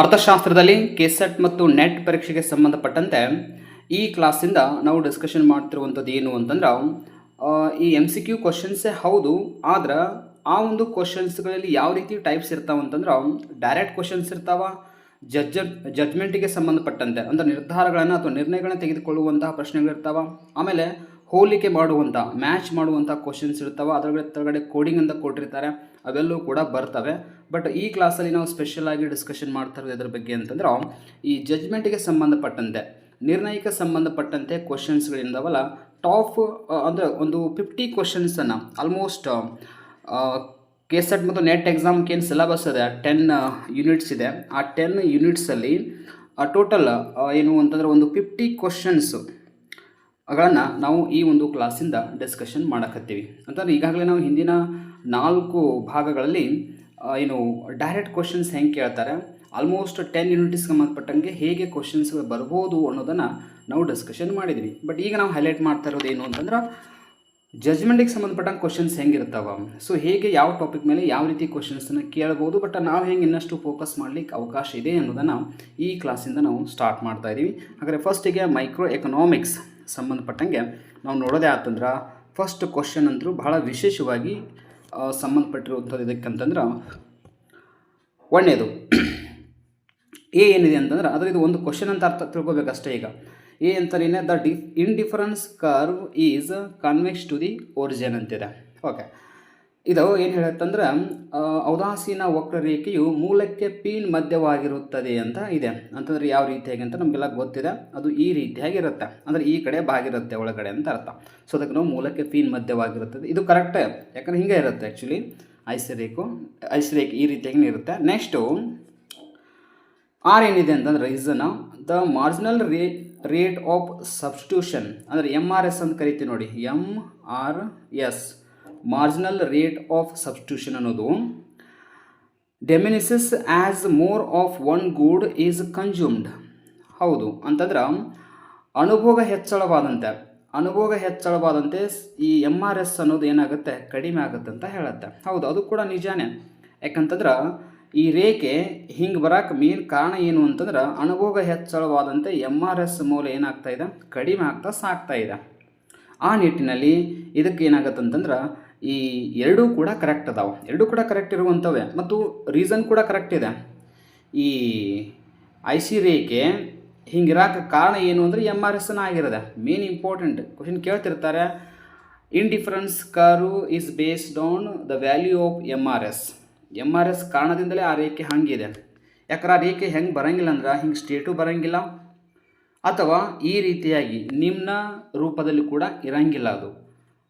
ಅರ್ಥಶಾಸ್ತ್ರದಲ್ಲಿ ಕೆಸೆಟ್ ಮತ್ತು ನೆಟ್ ಪರೀಕ್ಷೆಗೆ ಸಂಬಂಧಪಟ್ಟಂತೆ ಈ ಕ್ಲಾಸಿಂದ ನಾವು ಡಿಸ್ಕಷನ್ ಮಾಡ್ತಿರುವಂಥದ್ದು ಏನು ಅಂತಂದ್ರೆ ಈ ಎಂ ಸಿ ಕ್ಯೂ ಕ್ವಶನ್ಸೇ ಹೌದು, ಆದ್ರೆ ಆ ಒಂದು ಕ್ವಶನ್ಸ್ಗಳಲ್ಲಿ ಯಾವ ರೀತಿ ಟೈಪ್ಸ್ ಇರ್ತಾವ ಅಂತಂದ್ರೆ ಡೈರೆಕ್ಟ್ ಕ್ವಶನ್ಸ್ ಇರ್ತಾವ ಜಡ್ಜ ಜಡ್ಜ್ಮೆಂಟಿಗೆ ಸಂಬಂಧಪಟ್ಟಂತೆ, ಅಂದರೆ ನಿರ್ಧಾರಗಳನ್ನು ಅಥವಾ ನಿರ್ಣಯಗಳನ್ನು ತೆಗೆದುಕೊಳ್ಳುವಂತಹ ಪ್ರಶ್ನೆಗಳಿರ್ತಾವ ಆಮೇಲೆ ಹೋಲಿಕೆ ಮಾಡುವಂಥ ಮ್ಯಾಚ್ ಮಾಡುವಂಥ ಕ್ವಶನ್ಸ್ ಇರ್ತಾವೆ, ಅದರೊಳಗಡೆ ತೆಳಗಡೆ ಕೋಡಿಂಗ್ ಅಂತ ಕೊಟ್ಟಿರ್ತಾರೆ. ಅವೆಲ್ಲವೂ ಕೂಡ ಬರ್ತವೆ. ಬಟ್ ಈ ಕ್ಲಾಸಲ್ಲಿ ನಾವು ಸ್ಪೆಷಲ್ ಆಗಿ ಡಿಸ್ಕಷನ್ ಮಾಡ್ತಾ ಇರೋದು ಇದ್ರ ಬಗ್ಗೆ ಅಂತಂದ್ರೆ, ಈ ಜಡ್ಜ್ಮೆಂಟಿಗೆ ಸಂಬಂಧಪಟ್ಟಂತೆ, ನಿರ್ಣಯಕ್ಕೆ ಸಂಬಂಧಪಟ್ಟಂತೆ ಕ್ವಶನ್ಸ್ಗಳಿಂದವಲ್ಲ ಟಾಪ್ ಅಂದರೆ ಒಂದು ಫಿಫ್ಟಿ ಕ್ವಶನ್ಸನ್ನು ಆಲ್ಮೋಸ್ಟ್ ಕೆ ಸೆಟ್ ಮತ್ತು ನೆಟ್ ಎಕ್ಸಾಮ್ಗೆ ಏನು ಸಿಲೆಬಸ್ ಇದೆ ಟೆನ್ ಯೂನಿಟ್ಸ್ ಇದೆ. ಆ ಟೆನ್ ಯೂನಿಟ್ಸಲ್ಲಿ ಟೋಟಲ್ ಏನು ಅಂತಂದರೆ ಒಂದು ಫಿಫ್ಟಿ ಕ್ವಶನ್ಸು ಗಳನ್ನು ನಾವು ಈ ಒಂದು ಕ್ಲಾಸಿಂದ ಡಿಸ್ಕಷನ್ ಮಾಡಕತ್ತೀವಿ. ಅಂತಂದ್ರೆ ಈಗಾಗಲೇ ನಾವು ಹಿಂದಿನ ನಾಲ್ಕು ಭಾಗಗಳಲ್ಲಿ ಏನು ಡೈರೆಕ್ಟ್ ಕ್ವಶನ್ಸ್ ಹೆಂಗೆ ಕೇಳ್ತಾರೆ ಆಲ್ಮೋಸ್ಟ್ ಟೆನ್ ಯೂನಿಟ್ಸ್ಗೆ ಸಂಬಂಧಪಟ್ಟಂಗೆ ಹೇಗೆ ಕ್ವಶನ್ಸ್ಗಳು ಬರ್ಬೋದು ಅನ್ನೋದನ್ನು ನಾವು ಡಿಸ್ಕಷನ್ ಮಾಡಿದ್ವಿ. ಬಟ್ ಈಗ ನಾವು ಹೈಲೈಟ್ ಮಾಡ್ತಾ ಇರೋದು ಏನು ಅಂತಂದ್ರೆ ಜಜ್ಮೆಂಟಿಗೆ ಸಂಬಂಧಪಟ್ಟಂಗೆ ಕ್ವಶನ್ಸ್ ಹೆಂಗಿರ್ತಾವೆ ಸೊ ಹೇಗೆ ಯಾವ ಟಾಪಿಕ್ ಮೇಲೆ ಯಾವ ರೀತಿ ಕ್ವಶನ್ಸನ್ನು ಕೇಳ್ಬೋದು ಬಟ್ ನಾವು ಹೆಂಗೆ ಇನ್ನಷ್ಟು ಫೋಕಸ್ ಮಾಡಲಿಕ್ಕೆ ಅವಕಾಶ ಇದೆ ಅನ್ನೋದನ್ನು ಈ ಕ್ಲಾಸಿಂದ ನಾವು ಸ್ಟಾರ್ಟ್ ಮಾಡ್ತಾ ಇದ್ದೀವಿ ಹಾಗಾದರೆ ಫಸ್ಟಿಗೆ ಮೈಕ್ರೋ ಎಕನಾಮಿಕ್ಸ್ ಸಂಬಂಧಪಟ್ಟಂಗೆ ನಾವು ನೋಡೋದೇ ಆತಂದ್ರೆ ಫಸ್ಟ್ ಕ್ವಶನ್ ಅಂತೂ ಬಹಳ ವಿಶೇಷವಾಗಿ ಸಂಬಂಧಪಟ್ಟಿರುವಂಥದ್ದು ಇದಕ್ಕಂತಂದ್ರೆ ಒಳ್ಳೆಯದು. ಎ ಏನಿದೆ ಅಂತಂದ್ರೆ ಅದರ ಇದು ಒಂದು ಕ್ವಶನ್ ಅಂತ ಅರ್ಥ ತಿಳ್ಕೊಬೇಕಷ್ಟೇ ಈಗ. A ಅಂತಾರೇನೆ the D indifference curve is convex to the origin ಅಂತಿದೆ. ಓಕೆ ಇದು ಏನು ಹೇಳುತ್ತಂದ್ರೆ ಔದಾಸೀನ ವಕ್ರರೇಖೆಯು ಮೂಲಕ್ಕೆ ಪೀನ್ ಮಧ್ಯವಾಗಿರುತ್ತದೆ ಅಂತ ಇದೆ. ಅಂತಂದ್ರೆ ಯಾವ ರೀತಿಯಾಗಿ ಅಂತ ನಮಗೆಲ್ಲ ಗೊತ್ತಿದೆ. ಅದು ಈ ರೀತಿಯಾಗಿರುತ್ತೆ ಅಂದರೆ ಈ ಕಡೆ ಬಾಗಿರುತ್ತೆ ಒಳಗಡೆ ಅಂತ ಅರ್ಥ. ಸೊ ಅದಕ್ಕೆ ನಾವು ಮೂಲಕ್ಕೆ ಪೀನ್ ಮಧ್ಯವಾಗಿರುತ್ತದೆ. ಇದು ಕರೆಕ್ಟ್ ಯಾಕಂದ್ರೆ ಹಿಂಗೆ ಇರುತ್ತೆ ಆ್ಯಕ್ಚುಲಿ ಐಸಿರೇಖು, ಐಸಿರೇಖೆ ಈ ರೀತಿಯಾಗಿ ಇರುತ್ತೆ. ನೆಕ್ಸ್ಟು ಆರ್ ಏನಿದೆ ಅಂತಂದ್ರೆ reason the marginal ray rate of substitution ಅಂದರೆ ಎಂ ಆರ್ ಎಸ್ ಅಂತ ಕರಿತೀವಿ ನೋಡಿ. M R S marginal rate of substitution ಅನ್ನೋದು diminishes as more of one good is consumed ಹೌದು, ಅಂತಂದ್ರೆ ಅನುಭೋಗ ಹೆಚ್ಚಳವಾದಂತೆ ಅನುಭೋಗ ಹೆಚ್ಚಳವಾದಂತೆ ಈ ಎಂ ಆರ್ ಎಸ್ ಅನ್ನೋದು ಏನಾಗುತ್ತೆ? ಕಡಿಮೆ ಆಗುತ್ತೆ ಅಂತ ಹೇಳುತ್ತೆ. ಹೌದು, ಅದು ಕೂಡ ನಿಜಾನೇ. ಯಾಕಂತಂದ್ರೆ ಈ ರೇಖೆ ಹಿಂಗೆ ಬರಕ್ಕೆ ಮೇನ್ ಕಾರಣ ಏನು ಅಂತಂದ್ರೆ ಅನುಭೋಗ ಹೆಚ್ಚಳವಾದಂತೆ ಎಂ ಆರ್ ಎಸ್ ಮೌಲ್ಯ ಏನಾಗ್ತಾ ಇದೆ? ಕಡಿಮೆ ಆಗ್ತಾ ಸಾಕ್ತಾ ಇದೆ. ಆ ನಿಟ್ಟಿನಲ್ಲಿ ಇದಕ್ಕೆ ಏನಾಗುತ್ತೆ ಅಂತಂದ್ರೆ ಈ ಎರಡೂ ಕೂಡ ಕರೆಕ್ಟ್ ಅದಾವೆ. ಎರಡೂ ಕೂಡ ಕರೆಕ್ಟ್ ಇರುವಂಥವೇ ಮತ್ತು ರೀಸನ್ ಕೂಡ ಕರೆಕ್ಟ್ ಇದೆ. ಈ ಐ ಸಿ ರೇಖೆ ಹಿಂಗಿರಾಕ ಕಾರಣ ಏನು ಅಂದರೆ ಎಂ ಆರ್ ಎಸ್ನ ಆಗಿರೋದೆ. Main important question ಕೇಳ್ತಿರ್ತಾರೆ. Indifference curve is based on the value of M R S M R S ಕಾರಣದಿಂದಲೇ ಆ ರೇಖೆ ಹಂಗಿದೆ. ಯಾಕಂದ್ರೆ ಆ ರೇಖೆ ಹೆಂಗೆ ಬರೋಂಗಿಲ್ಲ ಅಂದ್ರೆ ಹಿಂಗೆ ಸ್ಟೇಟು ಬರೋಂಗಿಲ್ಲ. ಅಥವಾ ಈ ರೀತಿಯಾಗಿ, ನಿಮ್ನ ರೂಪದಲ್ಲಿ ಕೂಡ ಇರಂಗಿಲ್ಲ ಅದು.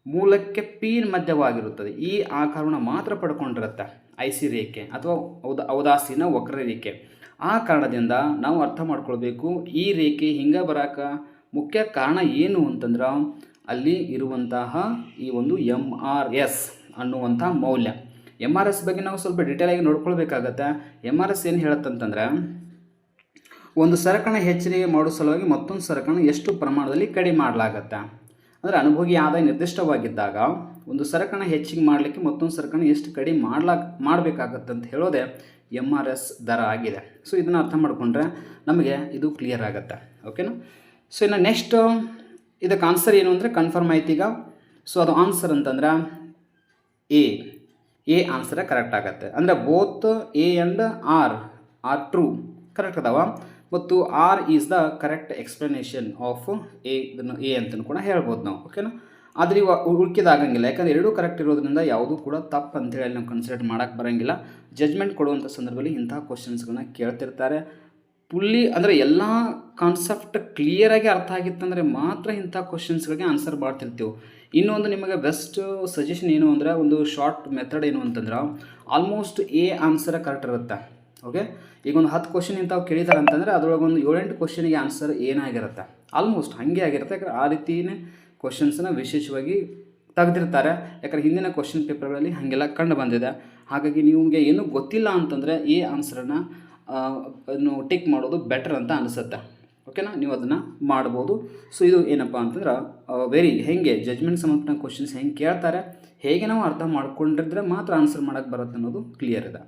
ಮೂಲಕ್ಕೆ ಪೀನ್ ಮಧ್ಯವಾಗಿರುತ್ತದೆ. ಈ ಆಕಾರವನ್ನು ಮಾತ್ರ ಪಡ್ಕೊಂಡಿರುತ್ತೆ ಐ ಸಿ ರೇಖೆ ಅಥವಾ ಔದ, ಔದಾಸೀನ ವಕ್ರ ರೇಖೆ. ಆ ಕಾರಣದಿಂದ ನಾವು ಅರ್ಥ ಮಾಡ್ಕೊಳ್ಬೇಕು ಈ ರೇಖೆ ಹಿಂಗೆ ಬರಾಕ ಮುಖ್ಯ ಕಾರಣ ಏನು ಅಂತಂದ್ರೆ ಅಲ್ಲಿ ಇರುವಂತಹ ಈ ಒಂದು ಎಂ ಆರ್ ಎಸ್ ಅನ್ನುವಂಥ ಮೌಲ್ಯ. ಎಂ ಆರ್ ಎಸ್ ಬಗ್ಗೆ ನಾವು ಸ್ವಲ್ಪ ಡಿಟೇಲಾಗಿ ನೋಡ್ಕೊಳ್ಬೇಕಾಗತ್ತೆ. ಎಂ ಆರ್ ಎಸ್ ಏನು ಹೇಳತ್ತಂತಂದ್ರೆ ಒಂದು ಸರಕಣ ಹೆಚ್ಚಿಗೆ ಮಾಡೋ ಸಲುವಾಗಿ ಮತ್ತೊಂದು ಸರಕಣ ಎಷ್ಟು ಪ್ರಮಾಣದಲ್ಲಿ ಕಡಿಮೆ ಮಾಡಲಾಗತ್ತೆ. ಅಂದರೆ ಅನುಭೋಗಿ ಆದಾಯ ನಿರ್ದಿಷ್ಟವಾಗಿದ್ದಾಗ ಒಂದು ಸರಕನ್ನು ಹೆಚ್ಚಿಗೆ ಮಾಡಲಿಕ್ಕೆ ಮತ್ತೊಂದು ಸರಕನ್ನು ಎಷ್ಟು ಕಡಿಮೆ ಮಾಡ್ಲಾಕ್ ಮಾಡಬೇಕಾಗತ್ತೆ ಅಂತ ಹೇಳೋದೇ ಎಂ ಆರ್ ಎಸ್ ದರ ಆಗಿದೆ. ಸೊ ಇದನ್ನು ಅರ್ಥ ಮಾಡಿಕೊಂಡ್ರೆ ನಮಗೆ ಇದು ಕ್ಲಿಯರ್ ಆಗುತ್ತೆ. ಓಕೆನಾ ಸೊ ಇನ್ನು ನೆಕ್ಸ್ಟ್ ಇದಕ್ಕೆ ಆನ್ಸರ್ ಏನು ಅಂದರೆ ಕನ್ಫರ್ಮ್ ಆಯ್ತು ಈಗ. ಸೊ ಅದು ಆನ್ಸರ್ ಅಂತಂದ್ರೆ ಎ ಎ ಆನ್ಸರ್ ಕರೆಕ್ಟ್ ಆಗುತ್ತೆ. ಅಂದರೆ both A and R are true correct ಅದಾವ? ಮತ್ತು R is the correct explanation of A ಇದನ್ನು ಎ ಅಂತ ಕೂಡ ಹೇಳ್ಬೋದು ನಾವು ಓಕೆನಾ ಆದರೆ ಇವಾಗ ಉಳ್ಕಿದಾಗಂಗಿಲ್ಲ ಯಾಕಂದರೆ ಎರಡೂ ಕರೆಕ್ಟ್ ಇರೋದ್ರಿಂದ ಯಾವುದೂ ಕೂಡ ತಪ್ಪು ಅಂತೇಳಿ ನಾವು ಕನ್ಸಿಡರ್ ಮಾಡೋಕ್ಕೆ ಬರೋಂಗಿಲ್ಲ. ಜಜ್ಮೆಂಟ್ ಕೊಡುವಂಥ ಸಂದರ್ಭದಲ್ಲಿ ಇಂತಹ ಕ್ವಶನ್ಸ್ಗಳನ್ನ ಕೇಳ್ತಿರ್ತಾರೆ. ಫುಲ್ಲಿ ಅಂದರೆ ಎಲ್ಲ ಕಾನ್ಸೆಪ್ಟ್ ಕ್ಲಿಯರಾಗಿ ಅರ್ಥ ಆಗಿತ್ತಂದರೆ ಮಾತ್ರ ಇಂಥ ಕ್ವಶನ್ಸ್ಗಳಿಗೆ ಆನ್ಸರ್ ಮಾಡ್ತಿರ್ತೀವಿ. ಇನ್ನೊಂದು ನಿಮಗೆ ಬೆಸ್ಟ್ ಸಜೆಷನ್ ಏನು ಅಂದರೆ ಒಂದು ಶಾರ್ಟ್ ಮೆಥಡ್ ಏನು ಅಂತಂದ್ರೆ ಆಲ್ಮೋಸ್ಟ್ ಎ ಆನ್ಸರ್ ಕರೆಕ್ಟ್ ಇರುತ್ತೆ. ಓಕೆ ಈಗ ಒಂದು ಹತ್ತು ಕ್ವಶನ್ ಇಂಥವು ಕೇಳಿದ್ದಾರೆ ಅಂತಂದರೆ ಅದರೊಳಗೆ ಒಂದು ಏಳೆಂಟು ಕ್ವಶನಿಗೆ ಆನ್ಸರ್ ಏನಾಗಿರುತ್ತೆ? ಆಲ್ಮೋಸ್ಟ್ ಹಾಗೆ ಆಗಿರುತ್ತೆ. ಯಾಕಂದ್ರೆ ಆ ರೀತಿಯೇ ಕ್ವಶನ್ಸನ್ನ ವಿಶೇಷವಾಗಿ ತೆಗೆದಿರ್ತಾರೆ. ಯಾಕಂದ್ರೆ ಹಿಂದಿನ ಕ್ವಶನ್ ಪೇಪರ್ಗಳಲ್ಲಿ ಹಾಗೆಲ್ಲ ಕಂಡು ಬಂದಿದೆ. ಹಾಗಾಗಿ ನಿಮಗೆ ಏನೂ ಗೊತ್ತಿಲ್ಲ ಅಂತಂದರೆ ಈ ಆನ್ಸರನ್ನು ಟಿಕ್ ಮಾಡೋದು ಬೆಟರ್ ಅಂತ ಅನಿಸುತ್ತೆ. ಓಕೆನಾ ನೀವು ಅದನ್ನು ಮಾಡ್ಬೋದು. ಸೊ ಇದು ಏನಪ್ಪ ಅಂತಂದ್ರೆ ವೆರಿ ಹೇಗೆ ಜಜ್ಮೆಂಟ್ ಸಂಬಂಧಪಟ್ಟ ಕ್ವಶನ್ಸ್ ಹೆಂಗೆ ಕೇಳ್ತಾರೆ, ಹೇಗೆ ನಾವು ಅರ್ಥ ಮಾಡ್ಕೊಂಡಿದ್ರೆ ಮಾತ್ರ ಆನ್ಸರ್ ಮಾಡೋಕ್ಕೆ ಬರುತ್ತೆ ಅನ್ನೋದು ಕ್ಲಿಯರ್ ಇದೆ.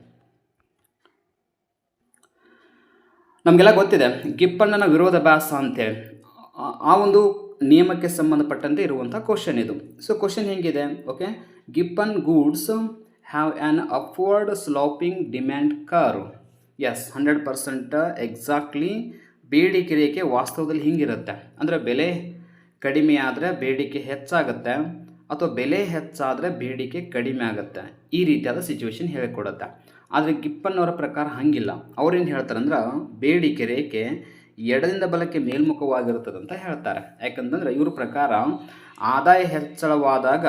ನಮಗೆಲ್ಲ ಗೊತ್ತಿದೆ, ಗಿಪ್ಪಣ್ಣನ ವಿರೋಧಾಭ್ಯಾಸ ಅಂತೇಳಿ ಆ- ಆ ಒಂದು ನಿಯಮಕ್ಕೆ ಸಂಬಂಧಪಟ್ಟಂತೆ ಇರುವಂಥ ಕ್ವಶನ್ ಇದು. ಸೊ ಕ್ವಶನ್ ಹೇಗಿದೆ? Okay giffen goods have an upward sloping demand curve yes hundred percent exactly ಬೇಡಿಕೆ ರೇಖೆ ವಾಸ್ತವದಲ್ಲಿ ಹಿಂಗಿರುತ್ತೆ. ಅಂದರೆ ಬೆಲೆ ಕಡಿಮೆ ಆದರೆ ಬೇಡಿಕೆ ಹೆಚ್ಚಾಗುತ್ತೆ, ಅಥವಾ ಬೆಲೆ ಹೆಚ್ಚಾದರೆ ಬೇಡಿಕೆ ಕಡಿಮೆ ಆಗುತ್ತೆ. ಈ ರೀತಿಯಾದ ಸಿಚುವೇಶನ್ ಹೇಳಿಕೊಡುತ್ತೆ. ಆದರೆ ಗಿಪ್ಪನ್ನವರ ಪ್ರಕಾರ ಹಂಗಿಲ್ಲ. ಅವ್ರೇನು ಹೇಳ್ತಾರಂದ್ರೆ ಬೇಡಿಕೆ ರೇಖೆ ಎಡದಿಂದ ಬಲಕ್ಕೆ ಮೇಲ್ಮುಖವಾಗಿರುತ್ತದೆ ಅಂತ ಹೇಳ್ತಾರೆ. ಯಾಕಂತಂದ್ರೆ ಇವ್ರ ಪ್ರಕಾರ ಆದಾಯ ಹೆಚ್ಚಳವಾದಾಗ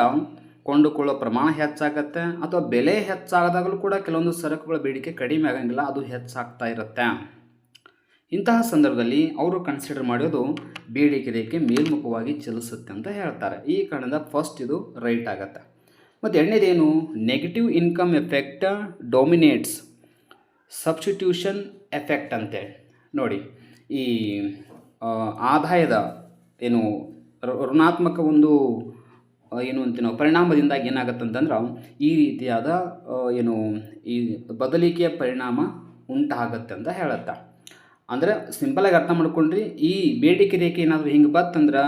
ಕೊಂಡುಕೊಳ್ಳೋ ಪ್ರಮಾಣ ಹೆಚ್ಚಾಗತ್ತೆ, ಅಥವಾ ಬೆಲೆ ಹೆಚ್ಚಾಗದಾಗಲೂ ಕೂಡ ಕೆಲವೊಂದು ಸರಕುಗಳ ಬೇಡಿಕೆ ಕಡಿಮೆ ಆಗಂಗಿಲ್ಲ, ಅದು ಹೆಚ್ಚಾಗ್ತಾ ಇರುತ್ತೆ. ಇಂತಹ ಸಂದರ್ಭದಲ್ಲಿ ಅವರು ಕನ್ಸಿಡರ್ ಮಾಡೋದು ಬೇಡಿಕೆ ರೇಖೆ ಮೇಲ್ಮುಖವಾಗಿ ಚಲಿಸುತ್ತೆ ಅಂತ ಹೇಳ್ತಾರೆ. ಈ ಕಾರಣದಿಂದ ಫಸ್ಟ್ ಇದು ರೈಟ್ ಆಗುತ್ತೆ. ಮತ್ತು ಎರಡನೇದೇನು? Negative income effect dominates substitution effect ಅಂತೇಳಿ ನೋಡಿ, ಈ ಆದಾಯದ ಏನು ಋಣಾತ್ಮಕ ಒಂದು ಏನು ಅಂತ ನಾವು ಪರಿಣಾಮದಿಂದಾಗಿ ಏನಾಗುತ್ತೆ ಅಂತಂದ್ರೆ ಈ ರೀತಿಯಾದ ಏನು, ಈ ಬದಲಿಕೆಯ ಪರಿಣಾಮ ಉಂಟಾಗತ್ತೆ ಅಂತ ಹೇಳುತ್ತೆ. ಅಂದರೆ ಸಿಂಪಲಾಗಿ ಅರ್ಥ ಮಾಡ್ಕೊಂಡ್ರಿ, ಈ ಬೇಡಿಕೆ ರೇಖೆ ಏನಾದರೂ ಹಿಂಗೆ ಬತ್ತಂದ್ರೆ,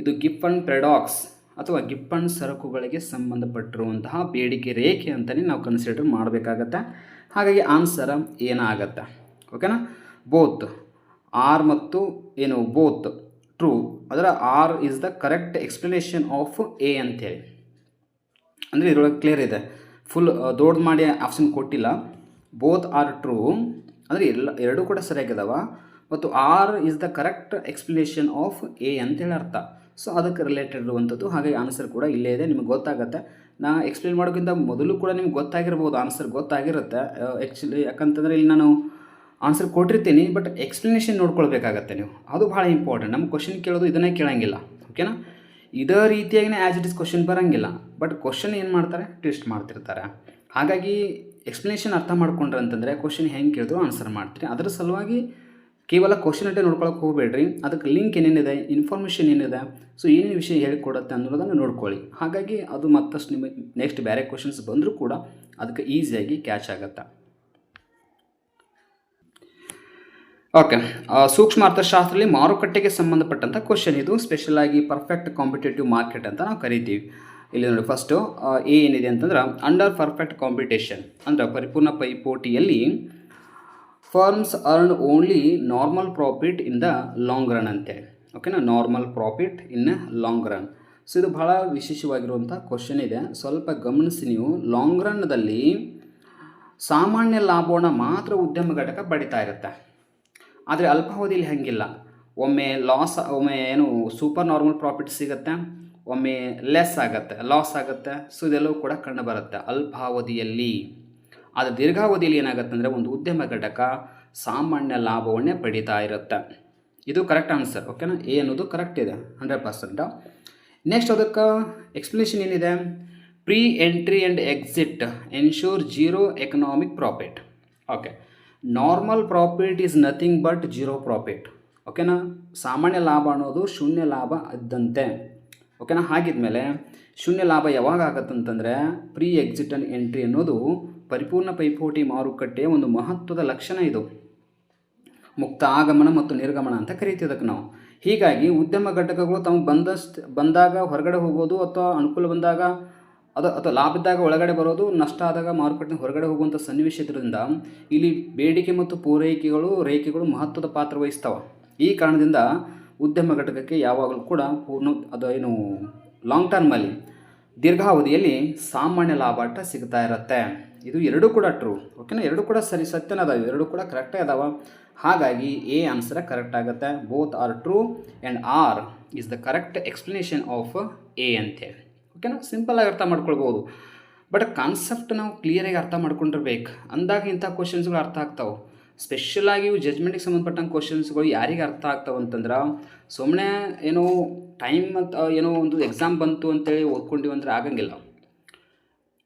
ಇದು ಗಿಪ್ಪನ್ ಪ್ರೆಡಾಕ್ಸ್ ಅಥವಾ ಗಿಪ್ಪನ್ ಸರಕುಗಳಿಗೆ ಸಂಬಂಧಪಟ್ಟಿರುವಂತಹ ಬೇಡಿಕೆ ರೇಖೆ ಅಂತಲೇ ನಾವು ಕನ್ಸಿಡರ್ ಮಾಡಬೇಕಾಗತ್ತೆ. ಹಾಗಾಗಿ ಆನ್ಸರ್ ಏನಾಗತ್ತೆ? ಓಕೆನಾ ಬೋತ್ ಆರ್ ಮತ್ತು ಏನು? ಬೋತ್ ಟ್ರೂ ಅದರ R is the correct explanation of A ಅಂತೇಳಿ ಅಂದರೆ ಇದರೊಳಗೆ ಕ್ಲಿಯರ್ ಇದೆ. ಫುಲ್ ದೊಡ್ಡ ಮಾಡಿ ಆಪ್ಷನ್ ಕೊಟ್ಟಿಲ್ಲ. ಬೋತ್ ಆರ್ ಟ್ರೂ ಅಂದರೆ ಎಲ್ಲ, ಎರಡೂ ಕೂಡ ಸರಿಯಾಗಿದಾವ. ಮತ್ತು R is the correct explanation of A ಅಂತೇಳಿ ಅರ್ಥ. ಸೊ ಅದಕ್ಕೆ ರಿಲೇಟೆಡ್ ಇರುವಂಥದ್ದು. ಹಾಗಾಗಿ ಆನ್ಸರ್ ಕೂಡ ಇಲ್ಲೇ ಇದೆ, ನಿಮಗೆ ಗೊತ್ತಾಗುತ್ತೆ. ನಾ ಎಕ್ಸ್ಪ್ಲೇನ್ ಮಾಡೋಕ್ಕಿಂತ ಮೊದಲು ಕೂಡ ನಿಮ್ಗೆ ಗೊತ್ತಾಗಿರ್ಬೋದು ಆನ್ಸರ್ ಗೊತ್ತಾಗಿರುತ್ತೆ. ಆ್ಯಕ್ಚುಲಿ ಯಾಕಂತಂದರೆ ಇಲ್ಲಿ ನಾನು ಆನ್ಸರ್ ಕೊಟ್ಟಿರ್ತೀನಿ ಬಟ್ ಎಕ್ಸ್ಪ್ಲನೇಷನ್ ನೋಡ್ಕೊಳ್ಬೇಕಾಗತ್ತೆ ನೀವು. ಅದು ಭಾಳ ಇಂಪಾರ್ಟೆಂಟ್ ನಮ್ಮ ಕ್ವಶನ್ ಕೇಳೋದು ಇದನ್ನೇ ಕೇಳೋಂಗಿಲ್ಲ ಓಕೆನಾ ಇದೇ ರೀತಿಯಾಗಿನೇ ಆ್ಯಸ್ ಇಟ್ ಇಸ್ ಕ್ವಶನ್ ಬರೋಂಗಿಲ್ಲ. ಬಟ್ ಕ್ವಶನ್ ಏನು ಮಾಡ್ತಾರೆ? ಟ್ವಿಸ್ಟ್ ಮಾಡ್ತಿರ್ತಾರೆ. ಹಾಗಾಗಿ ಎಕ್ಸ್ಪ್ಲನೇಷನ್ ಅರ್ಥ ಮಾಡ್ಕೊಂಡ್ರೆ ಅಂತಂದರೆ ಕ್ವಶನ್ ಹೆಂಗೆ ಕೇಳಿದ್ರು ಆನ್ಸರ್ ಮಾಡ್ತೀರಿ. ಅದರ ಸಲುವಾಗಿ ಕೇವಲ ಕ್ವಶನ್ ಅಟ್ಟೆ ನೋಡ್ಕೊಳಕ್ಕೆ ಹೋಗಬೇಡ್ರಿ. ಅದಕ್ಕೆ ಲಿಂಕ್ ಏನೇನಿದೆ ಇನ್ಫಾರ್ಮೇಷನ್ ಏನಿದೆ ಸೊ ಏನೇನು ವಿಷಯ ಹೇಳಿಕೊಡುತ್ತೆ ಅನ್ನೋದನ್ನು ನೋಡ್ಕೊಳ್ಳಿ. ಹಾಗಾಗಿ ಅದು ಮತ್ತಷ್ಟು ನಿಮಗೆ ನೆಕ್ಸ್ಟ್ ಬೇರೆ ಕ್ವಶನ್ಸ್ ಬಂದರೂ ಕೂಡ ಅದಕ್ಕೆ ಈಸಿಯಾಗಿ ಕ್ಯಾಚ್ ಆಗುತ್ತೆ. ಓಕೆ ಸೂಕ್ಷ್ಮ ಅರ್ಥಶಾಸ್ತ್ರದಲ್ಲಿ ಮಾರುಕಟ್ಟೆಗೆ ಸಂಬಂಧಪಟ್ಟಂಥ ಕ್ವಶನ್ ಇದು. ಸ್ಪೆಷಲ್ ಆಗಿ ಪರ್ಫೆಕ್ಟ್ ಕಾಂಪಿಟೇಟಿವ್ ಮಾರ್ಕೆಟ್ ಅಂತ ನಾವು ಕರಿತೀವಿ. ಇಲ್ಲಿ ನೋಡಿ ಫಸ್ಟು ಏನಿದೆ ಅಂತಂದ್ರೆ ಅಂಡರ್ ಪರ್ಫೆಕ್ಟ್ ಕಾಂಪಿಟೇಷನ್ ಅಂದರೆ ಪರಿಪೂರ್ಣ ಪೈಪೋಟಿಯಲ್ಲಿ firms earn only normal profit in the long run ಅಂತೆ. ಓಕೆನಾ normal profit in long run so ಇದು ಭಾಳ ವಿಶೇಷವಾಗಿರುವಂಥ ಕ್ವಶನ್ ಇದೆ. ಸ್ವಲ್ಪ ಗಮನಿಸಿ ನೀವು. ಲಾಂಗ್ ರನ್ನಲ್ಲಿ ಸಾಮಾನ್ಯ ಲಾಭವನ್ನು ಮಾತ್ರ ಉದ್ಯಮ ಘಟಕ ಪಡಿತಾ ಇರುತ್ತೆ. ಆದರೆ ಅಲ್ಪಾವಧಿಯಲ್ಲಿ ಹಾಗಿಲ್ಲ. ಒಮ್ಮೆ ಲಾಸ್ ಒಮ್ಮೆ ಏನು ಸೂಪರ್ ನಾರ್ಮಲ್ ಪ್ರಾಫಿಟ್ ಸಿಗುತ್ತೆ, ಒಮ್ಮೆ ಲೆಸ್ ಆಗುತ್ತೆ ಲಾಸ್ ಆಗುತ್ತೆ. ಸೊ ಇದೆಲ್ಲವೂ ಕೂಡ ಕಂಡು ಬರುತ್ತೆ. ಅಲ್ಪಾವಧಿಯಲ್ಲಿ. ಆದರೆ ದೀರ್ಘಾವಧಿಯಲ್ಲಿ ಏನಾಗುತ್ತೆ ಅಂದರೆ ಒಂದು ಉದ್ಯಮ ಘಟಕ ಸಾಮಾನ್ಯ ಲಾಭವನ್ನೇ ಪಡಿತಾ ಇರುತ್ತೆ. ಇದು ಕರೆಕ್ಟ್ ಆನ್ಸರ್ ಓಕೆನಾ ಎ ಅನ್ನೋದು ಕರೆಕ್ಟ್ ಇದೆ ಹಂಡ್ರೆಡ್ ಪರ್ಸೆಂಟ್ ನೆಕ್ಸ್ಟ್ ಅದಕ್ಕೆ ಎಕ್ಸ್ಪ್ಲನೇಷನ್ ಏನಿದೆ? Free entry and exit ensure zero economic profit okay normal profit is nothing but zero profit ಓಕೆನಾ ಸಾಮಾನ್ಯ ಲಾಭ ಅನ್ನೋದು ಶೂನ್ಯ ಲಾಭ ಇದ್ದಂತೆ. ಓಕೆನಾ ಹಾಗಿದ್ಮೇಲೆ ಶೂನ್ಯ ಲಾಭ ಯಾವಾಗ ಆಗತ್ತಂತಂದರೆ ಪ್ರೀ ಎಕ್ಸಿಟ್ ಆ್ಯಂಡ್ ಎಂಟ್ರಿ ಅನ್ನೋದು ಪರಿಪೂರ್ಣ ಪೈಪೋಟಿ ಮಾರುಕಟ್ಟೆಯ ಒಂದು ಮಹತ್ವದ ಲಕ್ಷಣ ಇದು. ಮುಕ್ತ ಆಗಮನ ಮತ್ತು ನಿರ್ಗಮನ ಅಂತ ಕರೀತಿದ್ದಕ್ಕೆ ನಾವು. ಹೀಗಾಗಿ ಉದ್ಯಮ ಘಟಕಗಳು ತಮಗೆ ಬಂದಷ್ಟು, ಬಂದಾಗ ಹೊರಗಡೆ ಹೋಗೋದು ಅಥವಾ ಅನುಕೂಲ ಬಂದಾಗ ಅದು, ಅಥವಾ ಲಾಭದಾಗ ಒಳಗಡೆ ಬರೋದು, ನಷ್ಟ ಆದಾಗ ಮಾರುಕಟ್ಟೆ ಹೊರಗಡೆ ಹೋಗುವಂಥ ಸನ್ನಿವೇಶ ಇದರಿಂದ ಇಲ್ಲಿ ಬೇಡಿಕೆ ಮತ್ತು ಪೂರೈಕೆಗಳು, ರೇಖೆಗಳು ಮಹತ್ವದ ಪಾತ್ರ ವಹಿಸ್ತವೆ. ಈ ಕಾರಣದಿಂದ ಉದ್ಯಮ ಘಟಕಕ್ಕೆ ಯಾವಾಗಲೂ ಕೂಡ ಪೂರ್ಣ, ಅದು ಏನು ಲಾಂಗ್ ಟರ್ಮಲ್ಲಿ ದೀರ್ಘಾವಧಿಯಲ್ಲಿ ಸಾಮಾನ್ಯ ಲಾಭಾಟ ಸಿಗ್ತಾ ಇರುತ್ತೆ. ಇದು ಎರಡೂ ಕೂಡ ಟ್ರೂ ಓಕೆನಾ ಎರಡೂ ಕೂಡ ಸರಿ, ಸತ್ಯನ ಅದಾವೆ ಎರಡೂ ಕೂಡ ಕರೆಕ್ಟೇ ಅದಾವ. ಹಾಗಾಗಿ ಎ ಆನ್ಸರ್ ಕರೆಕ್ಟ್ ಆಗುತ್ತೆ. Both R true and R is the correct explanation of A ಅಂತೇಳಿ ಓಕೆನಾ ಸಿಂಪಲಾಗಿ ಅರ್ಥ ಮಾಡ್ಕೊಳ್ಬೋದು. ಬಟ್ ಕಾನ್ಸೆಪ್ಟ್ ನಾವು ಕ್ಲಿಯರಾಗಿ ಅರ್ಥ ಮಾಡ್ಕೊಂಡಿರ್ಬೇಕು. ಅಂದಾಗ ಇಂಥ ಕ್ವಶನ್ಸ್ಗಳು ಅರ್ಥ ಆಗ್ತಾವೆ. ಸ್ಪೆಷಲಾಗಿ ಇವು ಜಜ್ಮೆಂಟಿಗೆ ಸಂಬಂಧಪಟ್ಟಂಗೆ ಕ್ವಶನ್ಸ್ಗಳು ಯಾರಿಗೆ ಅರ್ಥ ಆಗ್ತಾವೆ ಅಂತಂದ್ರೆ ಸುಮ್ಮನೆ ಏನೋ ಟೈಮ್ ಮತ್ತು ಏನೋ ಒಂದು ಎಕ್ಸಾಮ್ ಬಂತು ಅಂತೇಳಿ ಓದ್ಕೊಂಡಿವಿ ಅಂದರೆ ಆಗಂಗಿಲ್ಲ.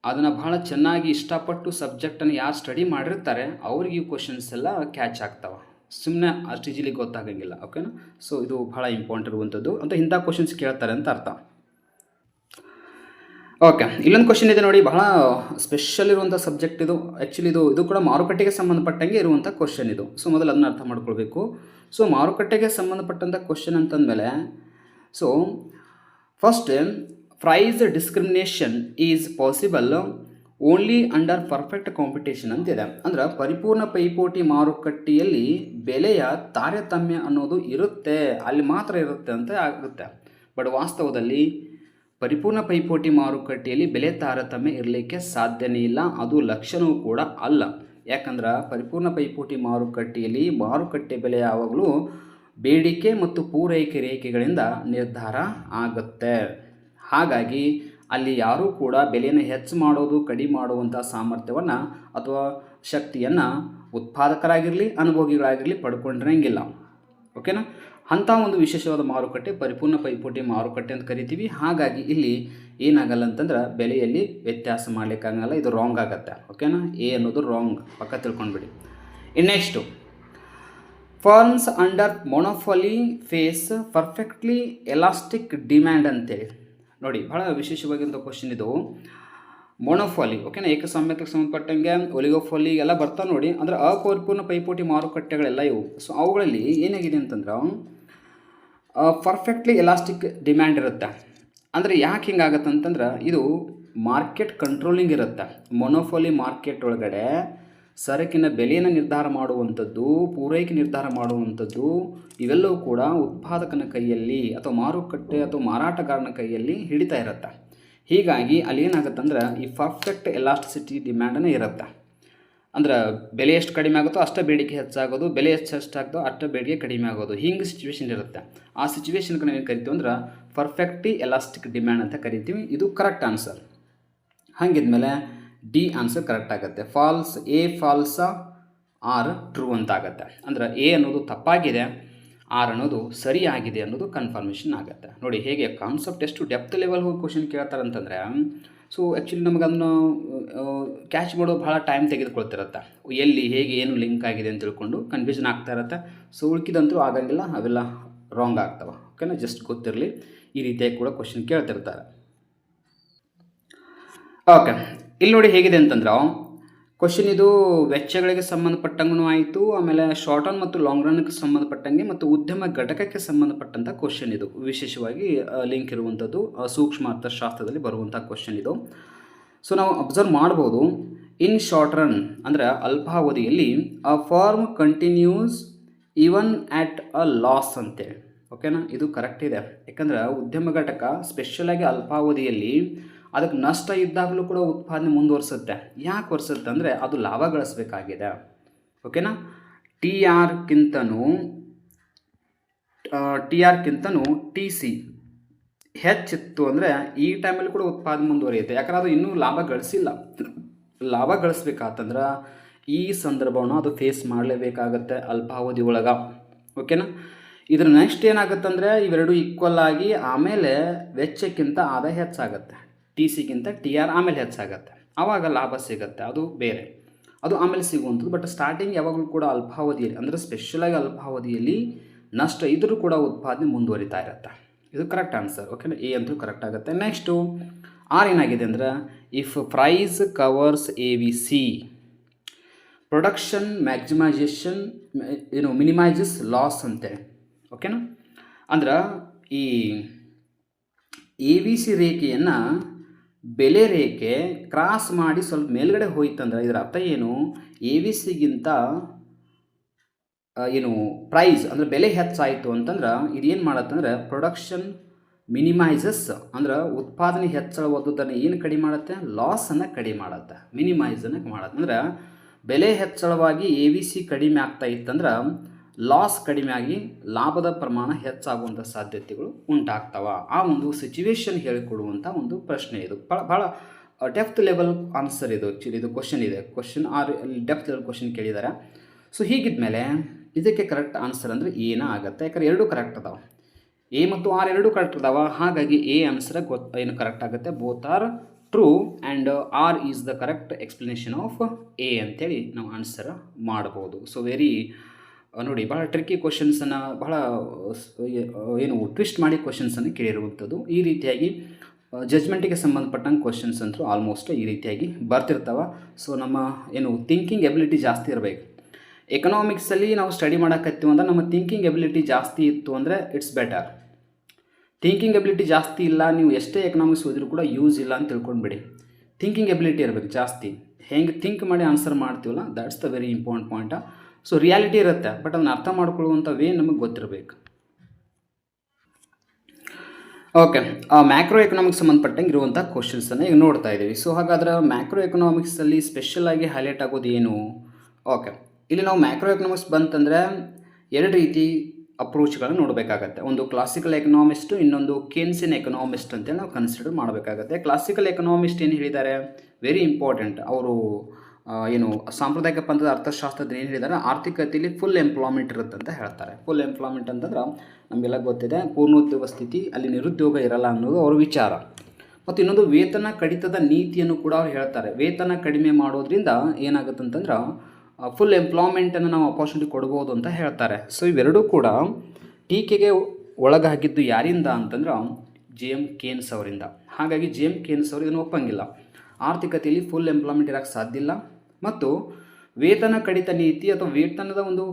ಅದನ್ನು ಭಾಳ ಚೆನ್ನಾಗಿ ಇಷ್ಟಪಟ್ಟು ಸಬ್ಜೆಕ್ಟನ್ನು ಯಾರು ಸ್ಟಡಿ ಮಾಡಿರ್ತಾರೆ, ಅವ್ರಿಗೆ ಈ ಕ್ವಶನ್ಸ್ ಎಲ್ಲ ಕ್ಯಾಚ್ ಆಗ್ತಾವೆ. ಸುಮ್ಮನೆ ಅಷ್ಟು ಈಜಿಲಿ ಗೊತ್ತಾಗಂಗಿಲ್ಲ ಓಕೆನಾ ಸೊ ಇದು ಭಾಳ ಇಂಪಾರ್ಟೆಂಟ್ ಇರುವಂಥದ್ದು ಅಂತ ಇಂಥ ಕ್ವಶನ್ಸ್ ಕೇಳ್ತಾರೆ ಅಂತ ಅರ್ಥ. ಓಕೆ, ಇಲ್ಲೊಂದು ಕ್ವಶನ್ ಇದೆ ನೋಡಿ, ಬಹಳ ಸ್ಪೆಷಲ್ ಇರುವಂಥ ಸಬ್ಜೆಕ್ಟ್ ಇದು. ಆ್ಯಕ್ಚುಲಿ ಇದು ಇದು ಕೂಡ ಮಾರುಕಟ್ಟೆಗೆ ಸಂಬಂಧಪಟ್ಟಂಗೆ ಇರುವಂಥ ಕ್ವಶನ್ ಇದು. ಸೊ ಮೊದಲು ಅದನ್ನ ಅರ್ಥ ಮಾಡ್ಕೊಳ್ಬೇಕು. ಸೊ ಮಾರುಕಟ್ಟೆಗೆ ಸಂಬಂಧಪಟ್ಟಂಥ question ಅಂತಂದಮೇಲೆ so first price discrimination is possible only under perfect competition ಅಂತಿದೆ. ಅಂದ್ರೆ ಪರಿಪೂರ್ಣ ಪೈಪೋಟಿ ಮಾರುಕಟ್ಟೆಯಲ್ಲಿ ಬೆಲೆಯ ತಾರತಮ್ಯ ಅನ್ನೋದು ಇರುತ್ತೆ. ಅಲ್ಲಿ ಮಾತ್ರ ಇರುತ್ತೆ ಅಂತ ಆಗುತ್ತೆ. ಬಟ್ ವಾಸ್ತವದಲ್ಲಿ ಪರಿಪೂರ್ಣ ಪೈಪೋಟಿ ಮಾರುಕಟ್ಟೆಯಲ್ಲಿ ಬೆಲೆ ತಾರತಮ್ಯ ಇರಲಿಕ್ಕೆ ಸಾಧ್ಯನೇ ಇಲ್ಲ. ಅದು ಲಕ್ಷಣವೂ ಕೂಡ ಅಲ್ಲ. ಯಾಕಂದ್ರೆ ಪರಿಪೂರ್ಣ ಪೈಪೋಟಿ ಮಾರುಕಟ್ಟೆಯಲ್ಲಿ ಮಾರುಕಟ್ಟೆ ಬೆಲೆ ಯಾವಾಗಲೂ ಬೇಡಿಕೆ ಮತ್ತು ಪೂರೈಕೆ ರೇಖೆಗಳಿಂದ ನಿರ್ಧಾರ ಆಗುತ್ತೆ. ಹಾಗಾಗಿ ಅಲ್ಲಿ ಯಾರೂ ಕೂಡ ಬೆಲೆಯನ್ನು ಹೆಚ್ಚು ಮಾಡೋದು, ಕಡಿಮೆ ಮಾಡುವಂಥ ಸಾಮರ್ಥ್ಯವನ್ನು ಅಥವಾ ಶಕ್ತಿಯನ್ನು ಉತ್ಪಾದಕರಾಗಿರಲಿ, ಅನುಭೋಗಿಗಳಾಗಿರಲಿ ಪಡ್ಕೊಂಡಿರಂಗಿಲ್ಲ. ಓಕೆನಾ ಅಂಥ ಒಂದು ವಿಶೇಷವಾದ ಮಾರುಕಟ್ಟೆ, ಪರಿಪೂರ್ಣ ಪೈಪೋಟಿ ಮಾರುಕಟ್ಟೆ ಅಂತ ಕರಿತೀವಿ. ಹಾಗಾಗಿ ಇಲ್ಲಿ ಏನಾಗಲ್ಲ ಅಂತಂದ್ರೆ ಬೆಲೆಯಲ್ಲಿ ವ್ಯತ್ಯಾಸ ಮಾಡಲಿಕ್ಕಾಗಲ್ಲ ಇದು ರಾಂಗ್ ಆಗುತ್ತೆ. ಓಕೆನಾ ಎ ಅನ್ನೋದು ರಾಂಗ್ ಪಕ್ಕ ತಿಳ್ಕೊಂಡ್ಬಿಡಿ. In next firms under monopoly face perfectly elastic demand ಅಂತೇಳಿ. ನೋಡಿ ಭಾಳ ವಿಶೇಷವಾಗಿಂಥ ಕ್ವಶನ್ ಇದು. ಮೊನೋಫಾಲಿ ಓಕೆನಾ ಏಕಸ್ವಾಮ್ಯಕ್ಕೆ ಸಂಬಂಧಪಟ್ಟಂಗೆ ಒಲಿಗೋಫಾಲಿ ಎಲ್ಲ ಬರ್ತಾ ನೋಡಿ, ಅಂದರೆ ಅಪರಿಪೂರ್ಣ ಪೈಪೋಟಿ ಮಾರುಕಟ್ಟೆಗಳೆಲ್ಲ ಇವು. ಸೊ ಅವುಗಳಲ್ಲಿ ಏನಾಗಿದೆ ಅಂತಂದ್ರೆ ಪರ್ಫೆಕ್ಟ್ಲಿ ಎಲಾಸ್ಟಿಕ್ ಡಿಮ್ಯಾಂಡ್ ಇರುತ್ತೆ. ಅಂದರೆ ಯಾಕೆ ಹಿಂಗಾಗತ್ತೆ ಅಂತಂದ್ರೆ ಇದು ಮಾರ್ಕೆಟ್ ಕಂಟ್ರೋಲಿಂಗ್ ಇರುತ್ತೆ. ಮೊನೋಫೋಲಿ ಮಾರ್ಕೆಟ್ ಒಳಗಡೆ ಸರಕಿನ ಬೆಲೆಯನ್ನು ನಿರ್ಧಾರ ಮಾಡುವಂಥದ್ದು, ಪೂರೈಕೆ ನಿರ್ಧಾರ ಮಾಡುವಂಥದ್ದು, ಇವೆಲ್ಲವೂ ಕೂಡ ಉತ್ಪಾದಕನ ಕೈಯಲ್ಲಿ ಅಥವಾ ಮಾರುಕಟ್ಟೆ ಅಥವಾ ಮಾರಾಟಗಾರನ ಕೈಯಲ್ಲಿ ಹಿಡಿತಾ ಇರುತ್ತೆ. ಹೀಗಾಗಿ ಅಲ್ಲಿ ಏನಾಗುತ್ತಂದ್ರೆ ಈ ಪರ್ಫೆಕ್ಟ್ ಎಲಾಸ್ಟಿಸಿಟಿ ಡಿಮ್ಯಾಂಡನೇ ಇರುತ್ತೆ. ಅಂದ್ರೆ ಬೆಲೆ ಎಷ್ಟು ಕಡಿಮೆ ಆಗುತ್ತೋ ಅಷ್ಟೇ ಬೇಡಿಕೆ ಹೆಚ್ಚಾಗೋದು, ಬೆಲೆ ಎಷ್ಟು ಹೆಚ್ಚಾಗ್ತೋ ಅಷ್ಟೇ ಬೇಡಿಕೆ ಕಡಿಮೆ ಆಗೋದು. ಹಿಂಗೆ ಸಿಚುವೇಶನ್ ಇರುತ್ತೆ. ಆ ಸಿಚುವೇಶನ್ಗೆ ಏನು ಕರಿತೀವಿ ಅಂದ್ರೆ ಪರ್ಫೆಕ್ಟ್ಲಿ ಎಲಾಸ್ಟಿಕ್ ಡಿಮ್ಯಾಂಡ್ ಅಂತ ಕರಿತೀವಿ. ಇದು ಕರೆಕ್ಟ್ ಆನ್ಸರ್ ಹಾಗಿದ್ಮೇಲೆ ಡಿ ಆನ್ಸರ್ ಕರೆಕ್ಟ್ ಆಗುತ್ತೆ. False A false R true ಅಂತ ಆಗುತ್ತೆ. ಅಂದ್ರೆ ಎ ಅನ್ನೋದು ತಪ್ಪಾಗಿದೆ ಆರ್ ಅನ್ನೋದು ಸರಿಯಾಗಿದೆ ಅನ್ನೋದು ಕನ್ಫರ್ಮೇಷನ್ ಆಗುತ್ತೆ. ನೋಡಿ, ಹೇಗೆ ಕಾನ್ಸೆಪ್ಟ್ ಎಷ್ಟು ಡೆಪ್ತ್ ಲೆವೆಲ್ ಹೋಗಿ ಕ್ವಶನ್ ಕೇಳ್ತಾರೆ ಅಂತಂದರೆ ಸೊ ಆ್ಯಕ್ಚುಲಿ ನಮಗೆ ಅದನ್ನು ಕ್ಯಾಚ್ ಮಾಡೋ ಭಾಳ ಟೈಮ್ ತೆಗೆದುಕೊಳ್ತಿರತ್ತೆ. ಎಲ್ಲಿ, ಹೇಗೆ, ಏನು ಲಿಂಕ್ ಆಗಿದೆ ಅಂತ ತಿಳ್ಕೊಂಡು ಕನ್ಫ್ಯೂಷನ್ ಆಗ್ತಾ ಇರತ್ತೆ. ಸೊ ಉಳ್ಕಿದಂತೂ ಆಗಂಗಿಲ್ಲ, ಅವೆಲ್ಲ ರಾಂಗ್ ಆಗ್ತವೆ. ಓಕೆನಾ ಜಸ್ಟ್ ಗೊತ್ತಿರಲಿ. ಈ ರೀತಿಯಾಗಿ ಕೂಡ ಕ್ವಶನ್ ಕೇಳ್ತಿರ್ತಾರೆ. ಓಕೆ ಇಲ್ಲಿ ನೋಡಿ ಹೇಗಿದೆ ಅಂತಂದ್ರೆ ಕ್ವಶನ್ ಇದು ವೆಚ್ಚಗಳಿಗೆ ಸಂಬಂಧಪಟ್ಟಂಗೂ ಆಯಿತು, ಆಮೇಲೆ ಶಾರ್ಟ್ ರನ್ ಮತ್ತು ಲಾಂಗ್ ರನ್ಗೆ ಸಂಬಂಧಪಟ್ಟಂಗೆ ಮತ್ತು ಉದ್ಯಮ ಘಟಕಕ್ಕೆ ಸಂಬಂಧಪಟ್ಟಂಥ ಕ್ವಶನ್ ಇದು. ವಿಶೇಷವಾಗಿ ಲಿಂಕ್ ಇರುವಂಥದ್ದು ಸೂಕ್ಷ್ಮ ಅರ್ಥಶಾಸ್ತ್ರದಲ್ಲಿ ಬರುವಂಥ ಕ್ವಶನ್ ಇದು. ಸೊ ನಾವು ಅಬ್ಸರ್ವ್ ಮಾಡ್ಬೋದು. ಇನ್ ಶಾರ್ಟ್ ರನ್ ಅಂದರೆ ಅಲ್ಪಾವಧಿಯಲ್ಲಿ a firm continues even at a loss ಅಂತೇಳಿ. ಓಕೆನಾ ಇದು ಕರೆಕ್ಟ್ ಇದೆ. ಯಾಕಂದ್ರೆ ಉದ್ಯಮ ಘಟಕ ಸ್ಪೆಷಲಾಗಿ ಅಲ್ಪಾವಧಿಯಲ್ಲಿ ಅದಕ್ಕೆ ನಷ್ಟ ಇದ್ದಾಗಲೂ ಕೂಡ ಉತ್ಪಾದನೆ ಮುಂದುವರಿಸುತ್ತೆ. ಯಾಕೆ ವರ್ಸುತ್ತೆ ಅಂದರೆ ಅದು ಲಾಭ ಗಳಿಸ್ಬೇಕಾಗಿದೆ. ಓಕೆನಾ? ಟಿ ಆರ್ಗಿಂತನೂ ಟಿ ಆರ್ಗಿಂತನೂ ಟಿ ಸಿ ಹೆಚ್ಚಿತ್ತು ಅಂದರೆ ಈ ಟೈಮಲ್ಲಿ ಕೂಡ ಉತ್ಪಾದನೆ ಮುಂದುವರಿಯುತ್ತೆ. ಯಾಕಂದ್ರೆ ಅದು ಇನ್ನೂ ಲಾಭ ಗಳಿಸಿಲ್ಲ. ಲಾಭ ಗಳಿಸ್ಬೇಕಾತಂದ್ರೆ ಈ ಸಂದರ್ಭವನ್ನು ಅದು ಫೇಸ್ ಮಾಡಲೇಬೇಕಾಗತ್ತೆ ಅಲ್ಪಾವಧಿ ಒಳಗೆ. ಓಕೆನಾ? ಇದ್ರ ನೆಕ್ಸ್ಟ್ ಏನಾಗುತ್ತಂದರೆ ಇವೆರಡು ಈಕ್ವಲ್ ಆಗಿ ಆಮೇಲೆ ವೆಚ್ಚಕ್ಕಿಂತ ಆದಾಯ ಹೆಚ್ಚಾಗತ್ತೆ. ಟಿ ಸಿಗಿಂತ ಟಿ ಆರ್ ಆಮೇಲೆ ಹೆಚ್ಚಾಗತ್ತೆ ಆವಾಗ ಲಾಭ ಸಿಗುತ್ತೆ, ಅದು ಬೇರೆ. ಅದು ಆಮೇಲೆ ಸಿಗುವಂಥದ್ದು ಬಟ್ ಸ್ಟಾರ್ಟಿಂಗ್ ಯಾವಾಗಲೂ ಕೂಡ ಅಲ್ಪಾವಧಿಯಲ್ಲಿ, ಅಂದರೆ ಸ್ಪೆಷಲಾಗಿ ಅಲ್ಪಾವಧಿಯಲ್ಲಿ ನಷ್ಟ ಇದ್ರೂ ಕೂಡ ಉತ್ಪಾದನೆ ಮುಂದುವರಿತಾ ಇರುತ್ತೆ. ಇದು ಕರೆಕ್ಟ್ ಆನ್ಸರ್ ಓಕೆನಾ ಎ ಅಂತೂ ಕರೆಕ್ಟ್ ಆಗುತ್ತೆ. ನೆಕ್ಸ್ಟು ಆರ್ ಏನಾಗಿದೆ ಅಂದ್ರೆ if price covers A V C production maximization ಏನು ಮಿನಿಮೈಜಸ್ ಲಾಸ್ ಅಂತೆ ಓಕೆನಾ ಅಂದ್ರೆ ಈ ಎ ವಿ ಸಿ ರೇಖೆಯನ್ನು ಬೆಲೆ ರೇಖೆ ಕ್ರಾಸ್ ಮಾಡಿ ಸ್ವಲ್ಪ ಮೇಲ್ಗಡೆ ಹೋಯ್ತಂದ್ರೆ ಇದರ ಅರ್ಥ ಏನು? ಎ ವಿ ಸಿಗಿಂತ ಏನು ಪ್ರೈಸ್ ಅಂದರೆ ಬೆಲೆ ಹೆಚ್ಚಾಯಿತು ಅಂತಂದ್ರೆ ಇದೇನು ಮಾಡತ್ತಂದ್ರೆ ಪ್ರೊಡಕ್ಷನ್ ಮಿನಿಮೈಸಸ್ ಅಂದ್ರೆ ಉತ್ಪಾದನೆ ಹೆಚ್ಚಳವಾದುದನ್ನು ಏನು ಕಡಿಮೆ ಮಾಡುತ್ತೆ? ಲಾಸನ್ನು ಕಡಿಮೆ ಮಾಡುತ್ತೆ. ಮಿನಿಮೈಸನ್ನು ಮಾಡುತ್ತೆ. ಅಂದ್ರೆ ಬೆಲೆ ಹೆಚ್ಚಳವಾಗಿ ಎ ವಿ ಸಿ ಕಡಿಮೆ ಆಗ್ತಾ ಇತ್ತಂದ್ರೆ ಲಾಸ್ ಕಡಿಮೆ ಆಗಿ ಲಾಭದ ಪ್ರಮಾಣ ಹೆಚ್ಚಾಗುವಂಥ ಸಾಧ್ಯತೆಗಳು ಉಂಟಾಗ್ತವ. ಆ ಒಂದು ಸಿಚುವೇಶನ್ ಹೇಳಿಕೊಡುವಂಥ ಒಂದು ಪ್ರಶ್ನೆ ಇದು. ಭಾಳ ಭಾಳ ಡೆಪ್ತ್ ಲೆವೆಲ್ ಆನ್ಸರ್ ಇದು. ಆ್ಯಕ್ಚುಲಿ ಇದು ಕ್ವಶನ್ ಇದೆ. Question are depth level question ಕೇಳಿದ್ದಾರೆ ಸೊ ಹೀಗಿದ್ಮೇಲೆ ಇದಕ್ಕೆ ಕರೆಕ್ಟ್ ಆನ್ಸರ್ ಅಂದರೆ ಏನ ಆಗುತ್ತೆ ಯಾಕಂದ್ರೆ ಎರಡೂ ಕರೆಕ್ಟ್ ಅದಾವೆ. ಎ ಮತ್ತು ಆರ್ ಎರಡೂ ಕರೆಕ್ಟ್ ಅದಾವ. ಹಾಗಾಗಿ ಎ ಆನ್ಸರ್ ಗೊತ್ತು ಏನು ಕರೆಕ್ಟ್ ಆಗುತ್ತೆ? Both R true and R is the correct explanation of A ಅಂಥೇಳಿ ನಾವು ಆನ್ಸರ್ ಮಾಡ್ಬೋದು. ಸೊ ವೆರಿ ನೋಡಿ ಭಾಳ ಟ್ರಿಕ್ಕಿ ಕ್ವಶನ್ಸನ್ನು ಬಹಳ ಏನು ಟ್ವಿಸ್ಟ್ ಮಾಡಿ ಕ್ವಶನ್ಸನ್ನು ಕೇಳಿರುವಂಥದ್ದು. ಈ ರೀತಿಯಾಗಿ ಜಜ್ಮೆಂಟಿಗೆ ಸಂಬಂಧಪಟ್ಟಂಗೆ ಕ್ವಶನ್ಸ್ ಅಂತೂ ಆಲ್ಮೋಸ್ಟ್ ಈ ರೀತಿಯಾಗಿ ಬರ್ತಿರ್ತಾವೆ. ಸೊ ನಮ್ಮ, ಏನು ಥಿಂಕಿಂಗ್ ಎಬಿಲಿಟಿ ಜಾಸ್ತಿ ಇರಬೇಕು. ಎಕನಾಮಿಕ್ಸಲ್ಲಿ ನಾವು ಸ್ಟಡಿ ಮಾಡೋಕತ್ತೀವಿ ಅಂದ್ರೆ ನಮ್ಮ ಥಿಂಕಿಂಗ್ ಎಬಿಲಿಟಿ ಜಾಸ್ತಿ ಇತ್ತು ಅಂದರೆ ಇಟ್ಸ್ ಬೆಟರ್ ಥಿಂಕಿಂಗ್ ಎಬಿಲಿಟಿ ಜಾಸ್ತಿ ಇಲ್ಲ, ನೀವು ಎಷ್ಟೇ ಎಕನಾಮಿಕ್ಸ್ ಓದಿದ್ರು ಕೂಡ ಯೂಸ್ ಇಲ್ಲ ಅಂತ ತಿಳ್ಕೊಂಡ್ಬಿಡಿ. ಥಿಂಕಿಂಗ್ ಎಬಿಲಿಟಿ ಇರಬೇಕು ಜಾಸ್ತಿ. ಹೆಂಗೆ ಥಿಂಕ್ ಮಾಡಿ ಆನ್ಸರ್ ಮಾಡ್ತೀವಲ್ಲ that's the very important point so reality ಇರುತ್ತೆ ಬಟ್ ಅದನ್ನ ಅರ್ಥ ಮಾಡ್ಕೊಳ್ಳುವಂಥ ವೇ ನಮಗೆ ಗೊತ್ತಿರಬೇಕು. ಓಕೆ ಮ್ಯಾಕ್ರೋ ಎಕನಾಮಿಕ್ಸ್ ಸಂಬಂಧಪಟ್ಟಂಗೆ ಇರುವಂಥ ಕ್ವಶನ್ಸನ್ನು ಈಗ ನೋಡ್ತಾ ಇದ್ದೀವಿ ಸೊ ಹಾಗಾದ್ರೆ ಮ್ಯಾಕ್ರೋ ಎಕನಾಮಿಕ್ಸಲ್ಲಿ ಸ್ಪೆಷಲಾಗಿ ಹೈಲೈಟ್ ಆಗೋದು ಏನು? ಓಕೆ ಇಲ್ಲಿ ನಾವು ಮ್ಯಾಕ್ರೋ ಎಕನಾಮಿಕ್ಸ್ ಬಂತಂದರೆ ಎರಡು ರೀತಿ ಅಪ್ರೋಚ್ಗಳನ್ನ ನೋಡಬೇಕಾಗತ್ತೆ. ಒಂದು ಕ್ಲಾಸಿಕಲ್ ಎಕನಾಮಿಸ್ಟು ಇನ್ನೊಂದು ಕೇನ್ಸಿನ್ ಎಕನಾಮಿಸ್ಟ್ ಅಂತೇಳಿ ನಾವು ಕನ್ಸಿಡರ್ ಮಾಡಬೇಕಾಗತ್ತೆ. ಕ್ಲಾಸಿಕಲ್ ಎಕನಾಮಿಸ್ಟ್ ಏನು ಹೇಳಿದ್ದಾರೆ ವೆರಿ ಇಂಪಾರ್ಟೆಂಟ್ ಅವರು ಏನು ಸಾಂಪ್ರದಾಯಿಕ ಪಂಥದ ಅರ್ಥಶಾಸ್ತ್ರದ ಏನು ಹೇಳಿದಾರೆ ಆರ್ಥಿಕತೆಯಲ್ಲಿ ಫುಲ್ ಎಂಪ್ಲಾಯ್ಮೆಂಟ್ ಇರುತ್ತೆ ಅಂತ ಹೇಳ್ತಾರೆ. ಫುಲ್ ಎಂಪ್ಲಾಯ್ಮೆಂಟ್ ಅಂತಂದ್ರೆ ನಮಗೆಲ್ಲ ಗೊತ್ತಿದೆ, ಪೂರ್ಣೋದ್ಯೋಗ ಸ್ಥಿತಿ, ಅಲ್ಲಿ ನಿರುದ್ಯೋಗ ಇರಲ್ಲ ಅನ್ನೋದು ಅವ್ರ ವಿಚಾರ. ಮತ್ತು ಇನ್ನೊಂದು ವೇತನ ಕಡಿತದ ನೀತಿಯನ್ನು ಕೂಡ ಅವ್ರು ಹೇಳ್ತಾರೆ. ವೇತನ ಕಡಿಮೆ ಮಾಡೋದ್ರಿಂದ ಏನಾಗುತ್ತೆ ಅಂತಂದ್ರೆ ಫುಲ್ ಎಂಪ್ಲಾಯ್ಮೆಂಟನ್ನು ನಾವು ಅಪಾರ್ಚುನಿಟಿ ಕೊಡ್ಬೋದು ಅಂತ ಹೇಳ್ತಾರೆ. ಸೊ ಇವೆರಡೂ ಕೂಡ ಟೀಕೆಗೆ ಒಳಗಾಗಿದ್ದು ಯಾರಿಂದ ಅಂತಂದ್ರೆ ಜೆ ಎಂ ಕೇನ್ಸ್ ಅವರಿಂದ. ಹಾಗಾಗಿ ಜೆ ಎಂ ಕೇನ್ಸ್ ಅವರು ಇದನ್ನು ಒಪ್ಪಂಗಿಲ್ಲ. ಆರ್ಥಿಕತೆಯಲ್ಲಿ ಫುಲ್ ಎಂಪ್ಲಾಯ್ಮೆಂಟ್ ಇರೋಕ್ಕೆ ಸಾಧ್ಯ ಇಲ್ಲ. ಮತ್ತು ವೇತನ ಕಡಿತ ನೀತಿ ಅಥವಾ ವೇತನದ ಒಂದು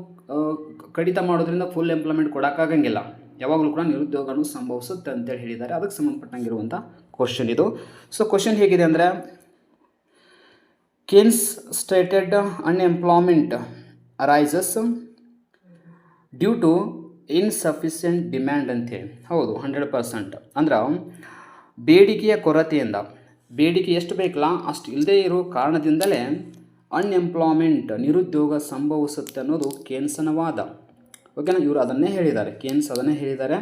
ಕಡಿತ ಮಾಡೋದ್ರಿಂದ ಫುಲ್ ಎಂಪ್ಲಾಯ್ಮೆಂಟ್ ಕೊಡೋಕ್ಕಾಗಂಗಿಲ್ಲ. ಯಾವಾಗಲೂ ಕೂಡ ನಿರುದ್ಯೋಗನೂ ಸಂಭವಿಸುತ್ತೆ ಅಂತೇಳಿ ಹೇಳಿದ್ದಾರೆ. ಅದಕ್ಕೆ ಸಂಬಂಧಪಟ್ಟಂಗಿರುವಂಥ ಕ್ವಶನ್ ಇದು. ಸೊ ಕ್ವಶನ್ ಹೇಗಿದೆ ಅಂದರೆ Keynes stated unemployment arises due to insufficient demand ಅಂತೇಳಿ ಹೌದು ಹಂಡ್ರೆಡ್ ಪರ್ಸೆಂಟ್ ಅಂದ್ರೆ, ಬೇಡಿಕೆಯ ಕೊರತೆಯಿಂದ, ಬೇಡಿಕೆ ಎಷ್ಟು ಬೇಕಲ್ಲ, ಅಷ್ಟು ಇಲ್ಲದೇ ಇರೋ ಕಾರಣದಿಂದಲೇ ಅನ್ಎಂಪ್ಲಾಯ್ಮೆಂಟ್ ನಿರುದ್ಯೋಗ ಸಂಭವಿಸುತ್ತೆ ಅನ್ನೋದು ಕೇನ್ಸನ ವಾದ ಓಕೆನಾ ಇವರು ಅದನ್ನೇ ಹೇಳಿದ್ದಾರೆ. ಕೇನ್ಸ್ ಅದನ್ನೇ ಹೇಳಿದ್ದಾರೆ.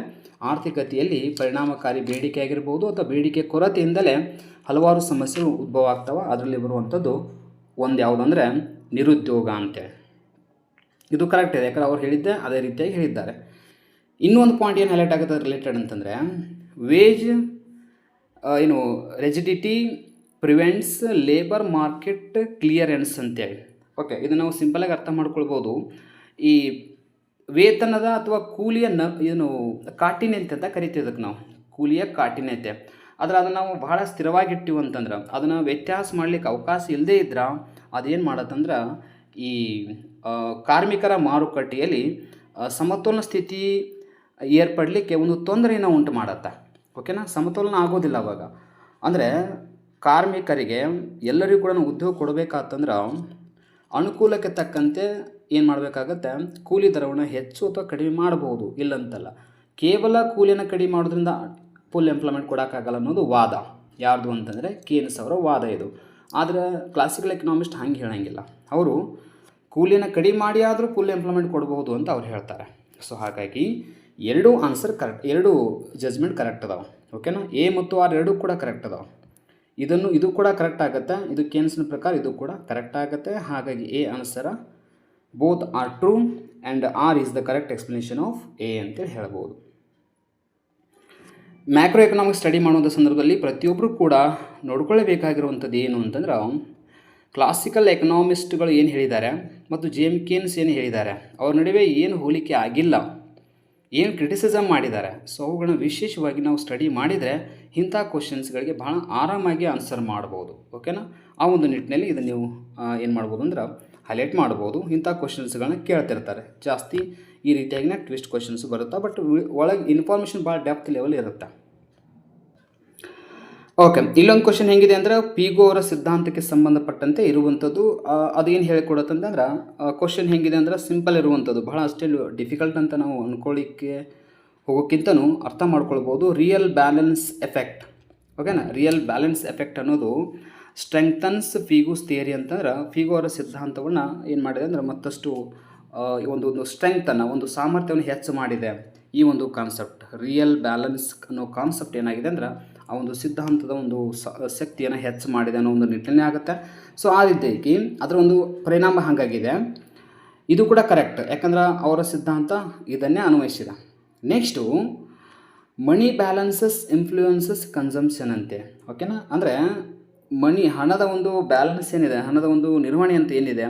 ಆರ್ಥಿಕತೆಯಲ್ಲಿ ಪರಿಣಾಮಕಾರಿ ಬೇಡಿಕೆ ಆಗಿರ್ಬೋದು ಅಥವಾ ಬೇಡಿಕೆ ಕೊರತೆಯಿಂದಲೇ ಹಲವಾರು ಸಮಸ್ಯೆಗಳು ಉದ್ಭವ ಆಗ್ತವೆ. ಅದರಲ್ಲಿ ಬರುವಂಥದ್ದು ಒಂದು ಯಾವುದಂದರೆ ನಿರುದ್ಯೋಗ ಅಂತೇಳಿ. ಇದು ಕರೆಕ್ಟ್ ಇದೆ. ಯಾಕಂದರೆ ಅವ್ರು ಹೇಳಿದ್ದೆ, ಅದೇ ರೀತಿಯಾಗಿ ಹೇಳಿದ್ದಾರೆ. ಇನ್ನೊಂದು ಪಾಯಿಂಟ್ ಏನು ಹೈಲೈಟ್ ಆಗುತ್ತೆ ರಿಲೇಟೆಡ್ ಅಂತಂದರೆ ವೇಜ್ ಏನು rigidity prevents labour market clearance ಅಂತೇಳಿ. ಓಕೆ ಇದು ನಾವು ಸಿಂಪಲಾಗಿ ಅರ್ಥ ಮಾಡ್ಕೊಳ್ಬೋದು. ಈ ವೇತನದ ಅಥವಾ ಕೂಲಿಯ ನ, ಏನು, ಕಾಠಿಣ್ಯತೆ ಅಂತ ಕರಿತೀವಿ ಅದಕ್ಕೆ ನಾವು. ಕೂಲಿಯ ಕಾಟಿನ್ಯತೆ ಆದರೆ ಅದನ್ನು ನಾವು ಬಹಳ ಸ್ಥಿರವಾಗಿಟ್ಟಿವಿ ಅಂತಂದ್ರೆ ಅದನ್ನು ವ್ಯತ್ಯಾಸ ಮಾಡಲಿಕ್ಕೆ ಅವಕಾಶ ಇಲ್ಲದೇ ಇದ್ರೆ ಅದೇನು ಮಾಡತ್ತಂದ್ರೆ ಈ ಕಾರ್ಮಿಕರ ಮಾರುಕಟ್ಟೆಯಲ್ಲಿ ಸಮತೋಲನ ಸ್ಥಿತಿ ಏರ್ಪಡಲಿಕ್ಕೆ ಒಂದು ತೊಂದರೆಯನ್ನು ಉಂಟು ಮಾಡತ್ತೆ. ಓಕೆನಾ ಸಮತೋಲನ ಆಗೋದಿಲ್ಲ ಅವಾಗ. ಅಂದರೆ ಕಾರ್ಮಿಕರಿಗೆ ಎಲ್ಲರಿಗೂ ಕೂಡ ಉದ್ಯೋಗ ಕೊಡಬೇಕಾತಂದ್ರೆ ಅನುಕೂಲಕ್ಕೆ ತಕ್ಕಂತೆ ಏನು ಮಾಡಬೇಕಾಗತ್ತೆ? ಕೂಲಿ ದರವನ್ನು ಹೆಚ್ಚು ಅಥವಾ ಕಡಿಮೆ ಮಾಡ್ಬೋದು, ಇಲ್ಲಂತಲ್ಲ. ಕೇವಲ ಕೂಲಿಯನ್ನು ಕಡಿಮೆ ಮಾಡೋದ್ರಿಂದ ಫುಲ್ ಎಂಪ್ಲಾಯ್ಮೆಂಟ್ ಕೊಡೋಕ್ಕಾಗಲ್ಲ ಅನ್ನೋದು ವಾದ. ಯಾರ್ದು ಅಂತಂದರೆ ಕೆ ಎನ್ ಎಸ್ ಅವರ ವಾದ ಇದು. ಆದರೆ ಕ್ಲಾಸಿಕಲ್ ಎಕನಾಮಿಸ್ಟ್ ಹಂಗೆ ಹೇಳಂಗಿಲ್ಲ. ಅವರು ಕೂಲಿಯನ್ನು ಕಡಿಮೆ ಮಾಡಿ ಆದರೂ ಫುಲ್ ಎಂಪ್ಲಾಯ್ಮೆಂಟ್ ಕೊಡಬಹುದು ಅಂತ ಅವ್ರು ಹೇಳ್ತಾರೆ. ಸೊ ಹಾಗಾಗಿ ಎರಡೂ ಆನ್ಸರ್ ಕರೆಕ್ಟ್ ಎರಡೂ ಜಜ್ಮೆಂಟ್ ಕರೆಕ್ಟ್ ಅದಾವೆ. ಓಕೆನಾ ಎ ಮತ್ತು ಆರ್ ಎರಡೂ ಕೂಡ ಕರೆಕ್ಟ್ ಅದಾವೆ. ಇದನ್ನು ಇದು ಕೂಡ ಕರೆಕ್ಟ್ ಆಗುತ್ತೆ? ಇದು ಕೇನ್ಸ್ನ ಪ್ರಕಾರ ಇದು ಕೂಡ ಕರೆಕ್ಟ್ ಆಗುತ್ತೆ. ಹಾಗಾಗಿ A answer both R true and R is the correct explanation of A ಅಂತೇಳಿ ಹೇಳ್ಬೋದು. ಮ್ಯಾಕ್ರೋ ಎಕನಾಮಿಕ್ಸ್ ಸ್ಟಡಿ ಮಾಡುವಂಥ ಸಂದರ್ಭದಲ್ಲಿ ಪ್ರತಿಯೊಬ್ಬರು ಕೂಡ ನೋಡ್ಕೊಳ್ಳಬೇಕಾಗಿರುವಂಥದ್ದು ಏನು ಅಂತಂದ್ರೆ ಕ್ಲಾಸಿಕಲ್ ಎಕನಾಮಿಸ್ಟ್ಗಳು ಏನು ಹೇಳಿದ್ದಾರೆ ಮತ್ತು ಜೇಮ್ ಕೇನ್ಸ್ ಏನು ಹೇಳಿದ್ದಾರೆ, ಅವ್ರ ನಡುವೆ ಏನು ಹೋಲಿಕೆ ಆಗಿಲ್ಲ. ಏನು ಕ್ರಿಟಿಸಿಸಮ್ ಮಾಡಿದ್ದಾರೆ ಸೊ ಅವುಗಳನ್ನ ವಿಶೇಷವಾಗಿ ನಾವು ಸ್ಟಡಿ ಮಾಡಿದರೆ ಇಂಥ ಕ್ವಶನ್ಸ್ಗಳಿಗೆ ಭಾಳ ಆರಾಮಾಗಿ ಆನ್ಸರ್ ಮಾಡ್ಬೋದು ಓಕೆನಾ ಆ ಒಂದು ನಿಟ್ಟಿನಲ್ಲಿ ಇದನ್ನು ನೀವು ಏನು ಮಾಡ್ಬೋದು ಅಂದ್ರೆ ಹೈಲೈಟ್ ಮಾಡ್ಬೋದು, ಇಂಥ ಕ್ವಶನ್ಸ್ಗಳನ್ನ ಕೇಳ್ತಿರ್ತಾರೆ. ಜಾಸ್ತಿ ಈ ರೀತಿಯಾಗಿನ ಟ್ವಿಸ್ಟ್ ಕ್ವಶನ್ಸ್ ಬರುತ್ತೆ ಬಟ್ ಒಳಗೆ ಇನ್ಫಾರ್ಮೇಷನ್ ಭಾಳ ಡೆಪ್ತ್ ಲೆವೆಲ್ ಇರುತ್ತೆ? ಓಕೆ ಇಲ್ಲೊಂದು ಕ್ವಶನ್ ಹೆಂಗಿದೆ ಅಂದ್ರೆ ಪಿಗೋ ಅವರ ಸಿದ್ಧಾಂತಕ್ಕೆ ಸಂಬಂಧಪಟ್ಟಂತೆ ಇರುವಂಥದ್ದು ಅದೇನು ಹೇಳಿಕೊಡುತ್ತಂತಂದ್ರೆ ಕ್ವಶನ್ ಹೆಂಗಿದೆ ಅಂದ್ರೆ ಸಿಂಪಲ್ ಇರುವಂಥದ್ದು ಬಹಳ ಅಷ್ಟೇ ಡಿಫಿಕಲ್ಟ್ ಅಂತ ನಾವು ಅಂದ್ಕೊಳ್ಳಿಕ್ಕೆ ಹೋಗೋಕ್ಕಿಂತನೂ ಅರ್ಥ ಮಾಡ್ಕೊಳ್ಬೋದು. ರಿಯಲ್ ಬ್ಯಾಲೆನ್ಸ್ ಎಫೆಕ್ಟ್ ಓಕೆನಾ ರಿಯಲ್ ಬ್ಯಾಲೆನ್ಸ್ ಎಫೆಕ್ಟ್ ಅನ್ನೋದು ಸ್ಟ್ರೆಂಗ್ತನ್ಸ್ ಫಿಗೂಸ್ ಥಿಯರಿ ಅಂತಂದ್ರೆ ಫಿಗೋ ಅವರ ಸಿದ್ಧಾಂತವನ್ನು ಏನು ಮಾಡಿದೆ ಅಂದ್ರೆ ಮತ್ತಷ್ಟು ಈ ಒಂದು ಒಂದು ಸ್ಟ್ರೆಂಗ್ತನ್ನು ಒಂದು ಸಾಮರ್ಥ್ಯವನ್ನು ಹೆಚ್ಚು ಮಾಡಿದೆ. ಈ ಒಂದು ಕಾನ್ಸೆಪ್ಟ್ ರಿಯಲ್ ಬ್ಯಾಲೆನ್ಸ್ ಅನ್ನೋ ಕಾನ್ಸೆಪ್ಟ್ ಏನಾಗಿದೆ ಅಂದ್ರೆ ಆ ಒಂದು ಸಿದ್ಧಾಂತದ ಒಂದು ಶಕ್ತಿಯನ್ನು ಹೆಚ್ಚು ಮಾಡಿದೆ ಅನ್ನೋ ಒಂದು ನಿಟ್ಟಿನೇ ಆಗುತ್ತೆ. ಸೊ ಆ ರೀತಿಯಾಗಿ ಅದರ ಒಂದು ಪರಿಣಾಮ ಹಾಗಾಗಿದೆ. ಇದು ಕೂಡ ಕರೆಕ್ಟ್ ಯಾಕಂದ್ರೆ ಅವರ ಸಿದ್ಧಾಂತ ಇದನ್ನೇ ಅನ್ವಯಿಸಿದೆ. Next money balances influences consumption ಅಂತೆ. ಓಕೆನಾ ಅಂದರೆ ಮನಿ ಹಣದ ಒಂದು ಬ್ಯಾಲೆನ್ಸ್ ಏನಿದೆ, ಹಣದ ಒಂದು ನಿರ್ವಹಣೆ ಅಂತ ಏನಿದೆ,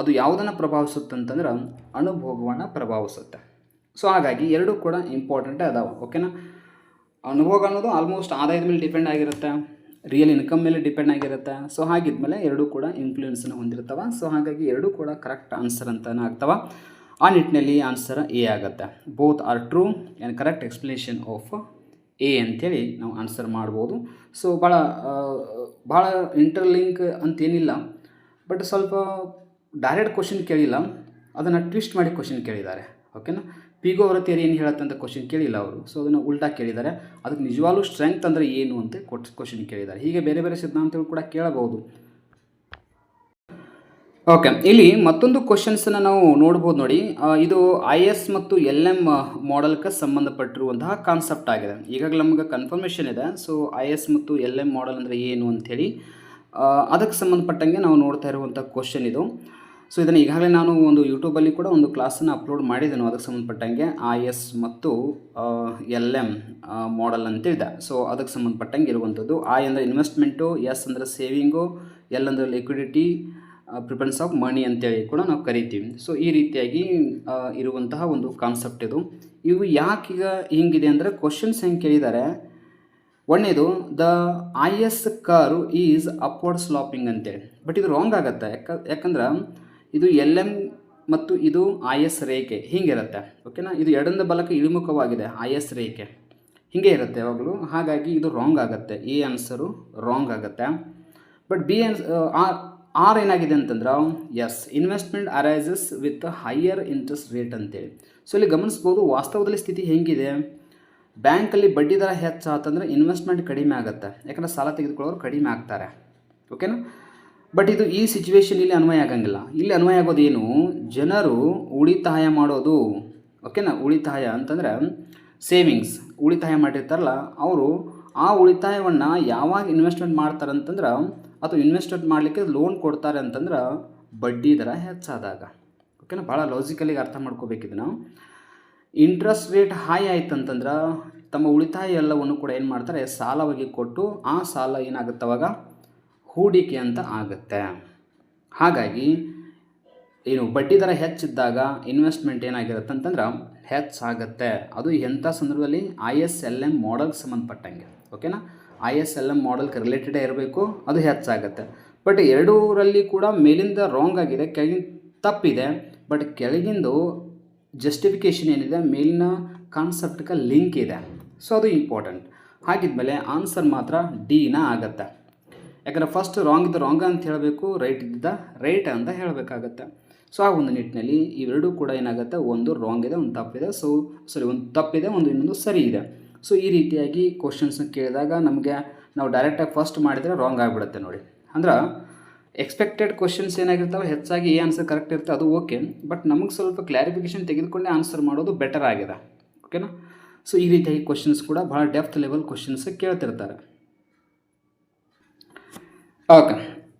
ಅದು ಯಾವುದನ್ನು ಪ್ರಭಾವಿಸುತ್ತೆ ಅಂತಂದ್ರೆ ಅನುಭೋಗವನ್ನು ಪ್ರಭಾವಿಸುತ್ತೆ. ಸೊ ಹಾಗಾಗಿ ಎರಡೂ ಕೂಡ ಇಂಪಾರ್ಟೆಂಟೇ ಅದಾವೆ ಓಕೆನಾ ಅನುಭೋಗ ಅನ್ನೋದು ಆಲ್ಮೋಸ್ಟ್ ಆದಾಯದ ಮೇಲೆ ಡಿಪೆಂಡ್ ಆಗಿರುತ್ತೆ ರಿಯಲ್ ಇನ್ಕಮ್ ಮೇಲೆ ಡಿಪೆಂಡ್ ಆಗಿರುತ್ತೆ. ಸೊ ಹಾಗಿದ್ಮೇಲೆ ಎರಡೂ ಕೂಡ ಇನ್ಫ್ಲೂಯೆನ್ಸನ್ನು ಹೊಂದಿರ್ತವೆ. ಸೊ ಹಾಗಾಗಿ ಎರಡೂ ಕೂಡ ಕರೆಕ್ಟ್ ಆನ್ಸರ್ ಅಂತಲೇ ಆಗ್ತವೆ. ಆ ನಿಟ್ಟಿನಲ್ಲಿ ಆನ್ಸರ್ ಎ ಆಗುತ್ತೆ. Both R true and correct explanation of A ಅಂಥೇಳಿ ನಾವು ಆನ್ಸರ್ ಮಾಡ್ಬೋದು. ಸೊ ಭಾಳ ಭಾಳ ಇಂಟರ್ಲಿಂಕ್ ಅಂತೇನಿಲ್ಲ. ಬಟ್ ಸ್ವಲ್ಪ ಡೈರೆಕ್ಟ್ ಕ್ವಶನ್ ಕೇಳಿಲ್ಲ. ಅದನ್ನು ಟ್ವಿಸ್ಟ್ ಮಾಡಿ ಕ್ವಶನ್ ಕೇಳಿದ್ದಾರೆ. ಓಕೆನಾ ಪಿಗೋ ಅವರ ಥಿಯರಿ ಏನು ಹೇಳತ್ತಂತ ಕ್ವಶನ್ ಕೇಳಿಲ್ಲ ಅವರು. ಸೊ ಅದನ್ನು ಉಲ್ಟಾ ಕೇಳಿದ್ದಾರೆ ಅದಕ್ಕೆ ನಿಜವಾಗ್ಲೂ ಸ್ಟ್ರೆಂತ್ ಅಂದರೆ ಏನು ಅಂತ ಕೊಟ್ಟು ಕ್ವಶನ್ ಕೇಳಿದ್ದಾರೆ ಹೀಗೆ ಬೇರೆ ಬೇರೆ ಸಿದ್ಧಾಂತಗಳು ಕೂಡ ಕೇಳಬಹುದು. ಓಕೆ ಇಲ್ಲಿ ಮತ್ತೊಂದು ಕ್ವಶನ್ಸನ್ನು ನಾವು ನೋಡ್ಬೋದು ನೋಡಿ. ಇದು ಐ ಎಸ್ ಮತ್ತು ಎಲ್ ಎಂ ಮಾಡೆಲ್ಗೆ ಸಂಬಂಧಪಟ್ಟಿರುವಂತಹ ಕಾನ್ಸೆಪ್ಟ್ ಆಗಿದೆ. ಈಗಾಗಲೇ ನಮಗೆ ಕನ್ಫರ್ಮೇಷನ್ ಇದೆ. ಸೊ ಐ ಎಸ್ ಮತ್ತು ಎಲ್ ಎಂ ಮಾಡೆಲ್ ಅಂದರೆ ಏನು ಅಂಥೇಳಿ ಅದಕ್ಕೆ ಸಂಬಂಧಪಟ್ಟಂಗೆ ನಾವು ನೋಡ್ತಾ ಇರುವಂಥ ಕ್ವಶನ್ ಇದು. ಸೊ ಇದನ್ನು ಈಗಾಗಲೇ ನಾನು ಒಂದು ಯೂಟ್ಯೂಬಲ್ಲಿ ಕೂಡ ಒಂದು ಕ್ಲಾಸನ್ನು ಅಪ್ಲೋಡ್ ಮಾಡಿದ್ದೇನೆ ಅದಕ್ಕೆ ಸಂಬಂಧಪಟ್ಟಂಗೆ ಐ ಎಸ್ ಮತ್ತು ಎಲ್ ಎಂ ಮಾಡೆಲ್ ಅಂತಿದೆ. ಸೊ ಅದಕ್ಕೆ ಸಂಬಂಧಪಟ್ಟಂಗೆ ಇರುವಂಥದ್ದು. ಐ ಅಂದರೆ ಇನ್ವೆಸ್ಟ್ಮೆಂಟು ಎಸ್ ಅಂದರೆ ಸೇವಿಂಗು ಎಲ್ ಅಂದರೆ ಲಿಕ್ವಿಡಿಟಿ ಪ್ರಿಫರೆನ್ಸ್ ಆಫ್ ಮನಿ ಅಂತೇಳಿ ಕೂಡ ನಾವು ಕರಿತೀವಿ. ಸೊ ಈ ರೀತಿಯಾಗಿ ಇರುವಂತಹ ಒಂದು ಕಾನ್ಸೆಪ್ಟ್ ಇದು. ಇವು ಯಾಕೀಗ ಹಿಂಗಿದೆ ಅಂದರೆ ಕ್ವಶನ್ಸ್ ಹೆಂಗೆ ಕೇಳಿದ್ದಾರೆ ಒಂದನೇದು the I S curve is upward sloping ಅಂತೇಳಿ. ಬಟ್ ಇದು ರಾಂಗ್ ಆಗುತ್ತೆ. ಯಾಕ, ಯಾಕಂದ್ರೆ ಇದು ಎಲ್ ಎಂ ಮತ್ತು ಇದು ಐ ಎಸ್ ರೇಖೆ ಹಿಂಗಿರುತ್ತೆ ಓಕೆನಾ ಇದು ಎಡಂದ ಬಲಕ್ಕೆ ಇಳಿಮುಖವಾಗಿದೆ ಐ ಎಸ್ ರೇಖೆ. ಹೀಗೆ ಇರುತ್ತೆ ಯಾವಾಗಲೂ. ಹಾಗಾಗಿ ಇದು ರಾಂಗ್ ಆಗುತ್ತೆ. ಎ ಆನ್ಸರು ರಾಂಗ್ ಆಗುತ್ತೆ. But B and R R ಏನಾಗಿದೆ ಅಂತಂದ್ರೆ S investment arises with higher interest rate ಅಂತೇಳಿ. ಸೊ ಇಲ್ಲಿ ಗಮನಿಸ್ಬೋದು, ವಾಸ್ತವದಲ್ಲಿ ಸ್ಥಿತಿ ಹೆಂಗಿದೆ? ಬ್ಯಾಂಕಲ್ಲಿ ಬಡ್ಡಿ ದರ ಹೆಚ್ಚಾತಂದ್ರೆ ಇನ್ವೆಸ್ಟ್ಮೆಂಟ್ ಕಡಿಮೆ ಆಗುತ್ತೆ. ಯಾಕಂದರೆ ಸಾಲ ತೆಗೆದುಕೊಳ್ಳೋರು ಕಡಿಮೆ ಆಗ್ತಾರೆ. ಓಕೆನಾ ಬಟ್ ಇದು ಈ ಸಿಚುವೇಶನ್ ಇಲ್ಲಿ ಅನ್ವಯ ಆಗಂಗಿಲ್ಲ. ಇಲ್ಲಿ ಅನ್ವಯ ಆಗೋದೇನು ಜನರು ಉಳಿತಾಯ ಮಾಡೋದು ಓಕೆನಾ ಉಳಿತಾಯ ಅಂತಂದರೆ ಸೇವಿಂಗ್ಸ್ ಉಳಿತಾಯ ಮಾಡಿರ್ತಾರಲ್ಲ, ಅವರು ಆ ಉಳಿತಾಯವನ್ನು ಯಾವಾಗ ಇನ್ವೆಸ್ಟ್ಮೆಂಟ್ ಮಾಡ್ತಾರೆ ಅಂತಂದ್ರೆ, ಅಥವಾ ಇನ್ವೆಸ್ಟ್ಮೆಂಟ್ ಮಾಡಲಿಕ್ಕೆ ಲೋನ್ ಕೊಡ್ತಾರೆ ಅಂತಂದ್ರೆ ಬಡ್ಡಿ ದರ ಹೆಚ್ಚಾದಾಗ. ಓಕೆನಾ ಭಾಳ ಲಾಜಿಕಲಿಗೆ ಅರ್ಥ ಮಾಡ್ಕೋಬೇಕಿದ್ದು ನಾವು ಇಂಟ್ರೆಸ್ಟ್ ರೇಟ್ ಹೈ ಆಯ್ತಂತಂದ್ರೆ ತಮ್ಮ ಉಳಿತಾಯ ಎಲ್ಲವನ್ನು ಕೂಡ ಏನು ಮಾಡ್ತಾರೆ? ಸಾಲವಾಗಿ ಕೊಟ್ಟು ಆ ಸಾಲ ಏನಾಗುತ್ತೆ ಅವಾಗ? ಹೂಡಿಕೆ ಅಂತ ಆಗುತ್ತೆ. ಹಾಗಾಗಿ ಏನು ಬಡ್ಡಿ ದರ ಹೆಚ್ಚಿದ್ದಾಗ ಇನ್ವೆಸ್ಟ್ಮೆಂಟ್ ಏನಾಗಿರುತ್ತೆ ಅಂತಂದ್ರೆ ಹೆಚ್ಚಾಗುತ್ತೆ. ಅದು ಎಂಥ ಸಂದರ್ಭದಲ್ಲಿ? ಐ ಎಸ್ ಎಲ್ ಎಂ ಮಾಡೆಲ್ಗೆ ಸಂಬಂಧಪಟ್ಟಂಗೆ. ಓಕೆನಾ ಐ ಎಸ್ ಎಲ್ ಎಂ ಮಾಡೆಲ್ಗೆ ರಿಲೇಟೆಡೇ ಇರಬೇಕು ಅದು ಹೆಚ್ಚಾಗುತ್ತೆ. ಬಟ್ ಎರಡೂರಲ್ಲಿ ಕೂಡ ಮೇಲಿಂದ ರಾಂಗ್ ಆಗಿದೆ, ಕೆಳಗಿನ ತಪ್ಪಿದೆ. ಬಟ್ ಕೆಳಗಿಂದು ಜಸ್ಟಿಫಿಕೇಷನ್ ಏನಿದೆ? ಮೇಲಿನ ಕಾನ್ಸೆಪ್ಟ್ಗೆ ಲಿಂಕ್ ಇದೆ. ಸೊ ಅದು ಇಂಪಾರ್ಟೆಂಟ್ ಹಾಗಿದ್ಮೇಲೆ ಆನ್ಸರ್ ಮಾತ್ರ ಡಿನ ಆಗತ್ತೆ. ಯಾಕಂದರೆ ಫಸ್ಟ್ ರಾಂಗ್ ಇದ್ದ ರಾಂಗ್ ಅಂತ ಹೇಳಬೇಕು ರೈಟ್ ಇದ್ದ ರೈಟ್ ಅಂತ ಹೇಳಬೇಕಾಗತ್ತೆ. ಸೊ ಆ ಒಂದು ನಿಟ್ಟಿನಲ್ಲಿ ಇವೆರಡೂ ಕೂಡ ಏನಾಗುತ್ತೆ? ಒಂದು ರಾಂಗ್ ಇದೆ, ಒಂದು ತಪ್ಪಿದೆ ಸೊ ಸಾರಿ ಒಂದು ತಪ್ಪಿದೆ ಒಂದು ಇನ್ನೊಂದು ಸರಿ ಇದೆ. ಸೊ ಈ ರೀತಿಯಾಗಿ ಕ್ವಶನ್ಸ್ನ ಕೇಳಿದಾಗ ನಮಗೆ ನಾವು ಡೈರೆಕ್ಟಾಗಿ ಫಸ್ಟ್ ಮಾಡಿದರೆ ರಾಂಗ್ ಆಗಿಬಿಡುತ್ತೆ ನೋಡಿ. ಅಂದ್ರೆ ಎಕ್ಸ್ಪೆಕ್ಟೆಡ್ ಕ್ವಶನ್ಸ್ ಏನಾಗಿರ್ತಾವೆ ಹೆಚ್ಚಾಗಿ ಏ ಆನ್ಸರ್ ಕರೆಕ್ಟ್ ಇರುತ್ತೆ, ಅದು ಓಕೆ ಬಟ್ ನಮಗೆ ಸ್ವಲ್ಪ ಕ್ಲಾರಿಫಿಕೇಷನ್ ತೆಗೆದುಕೊಂಡೇ ಆನ್ಸರ್ ಮಾಡೋದು ಬೆಟರ್ ಆಗಿದೆ. ಓಕೆನಾ ಸೊ ಈ ರೀತಿಯಾಗಿ ಕ್ವಶನ್ಸ್ ಕೂಡ ಭಾಳ ಡೆಫ್ತ್ ಲೆವೆಲ್ ಕ್ವಶನ್ಸ್ ಕೇಳ್ತಿರ್ತಾರೆ. ಓಕೆ.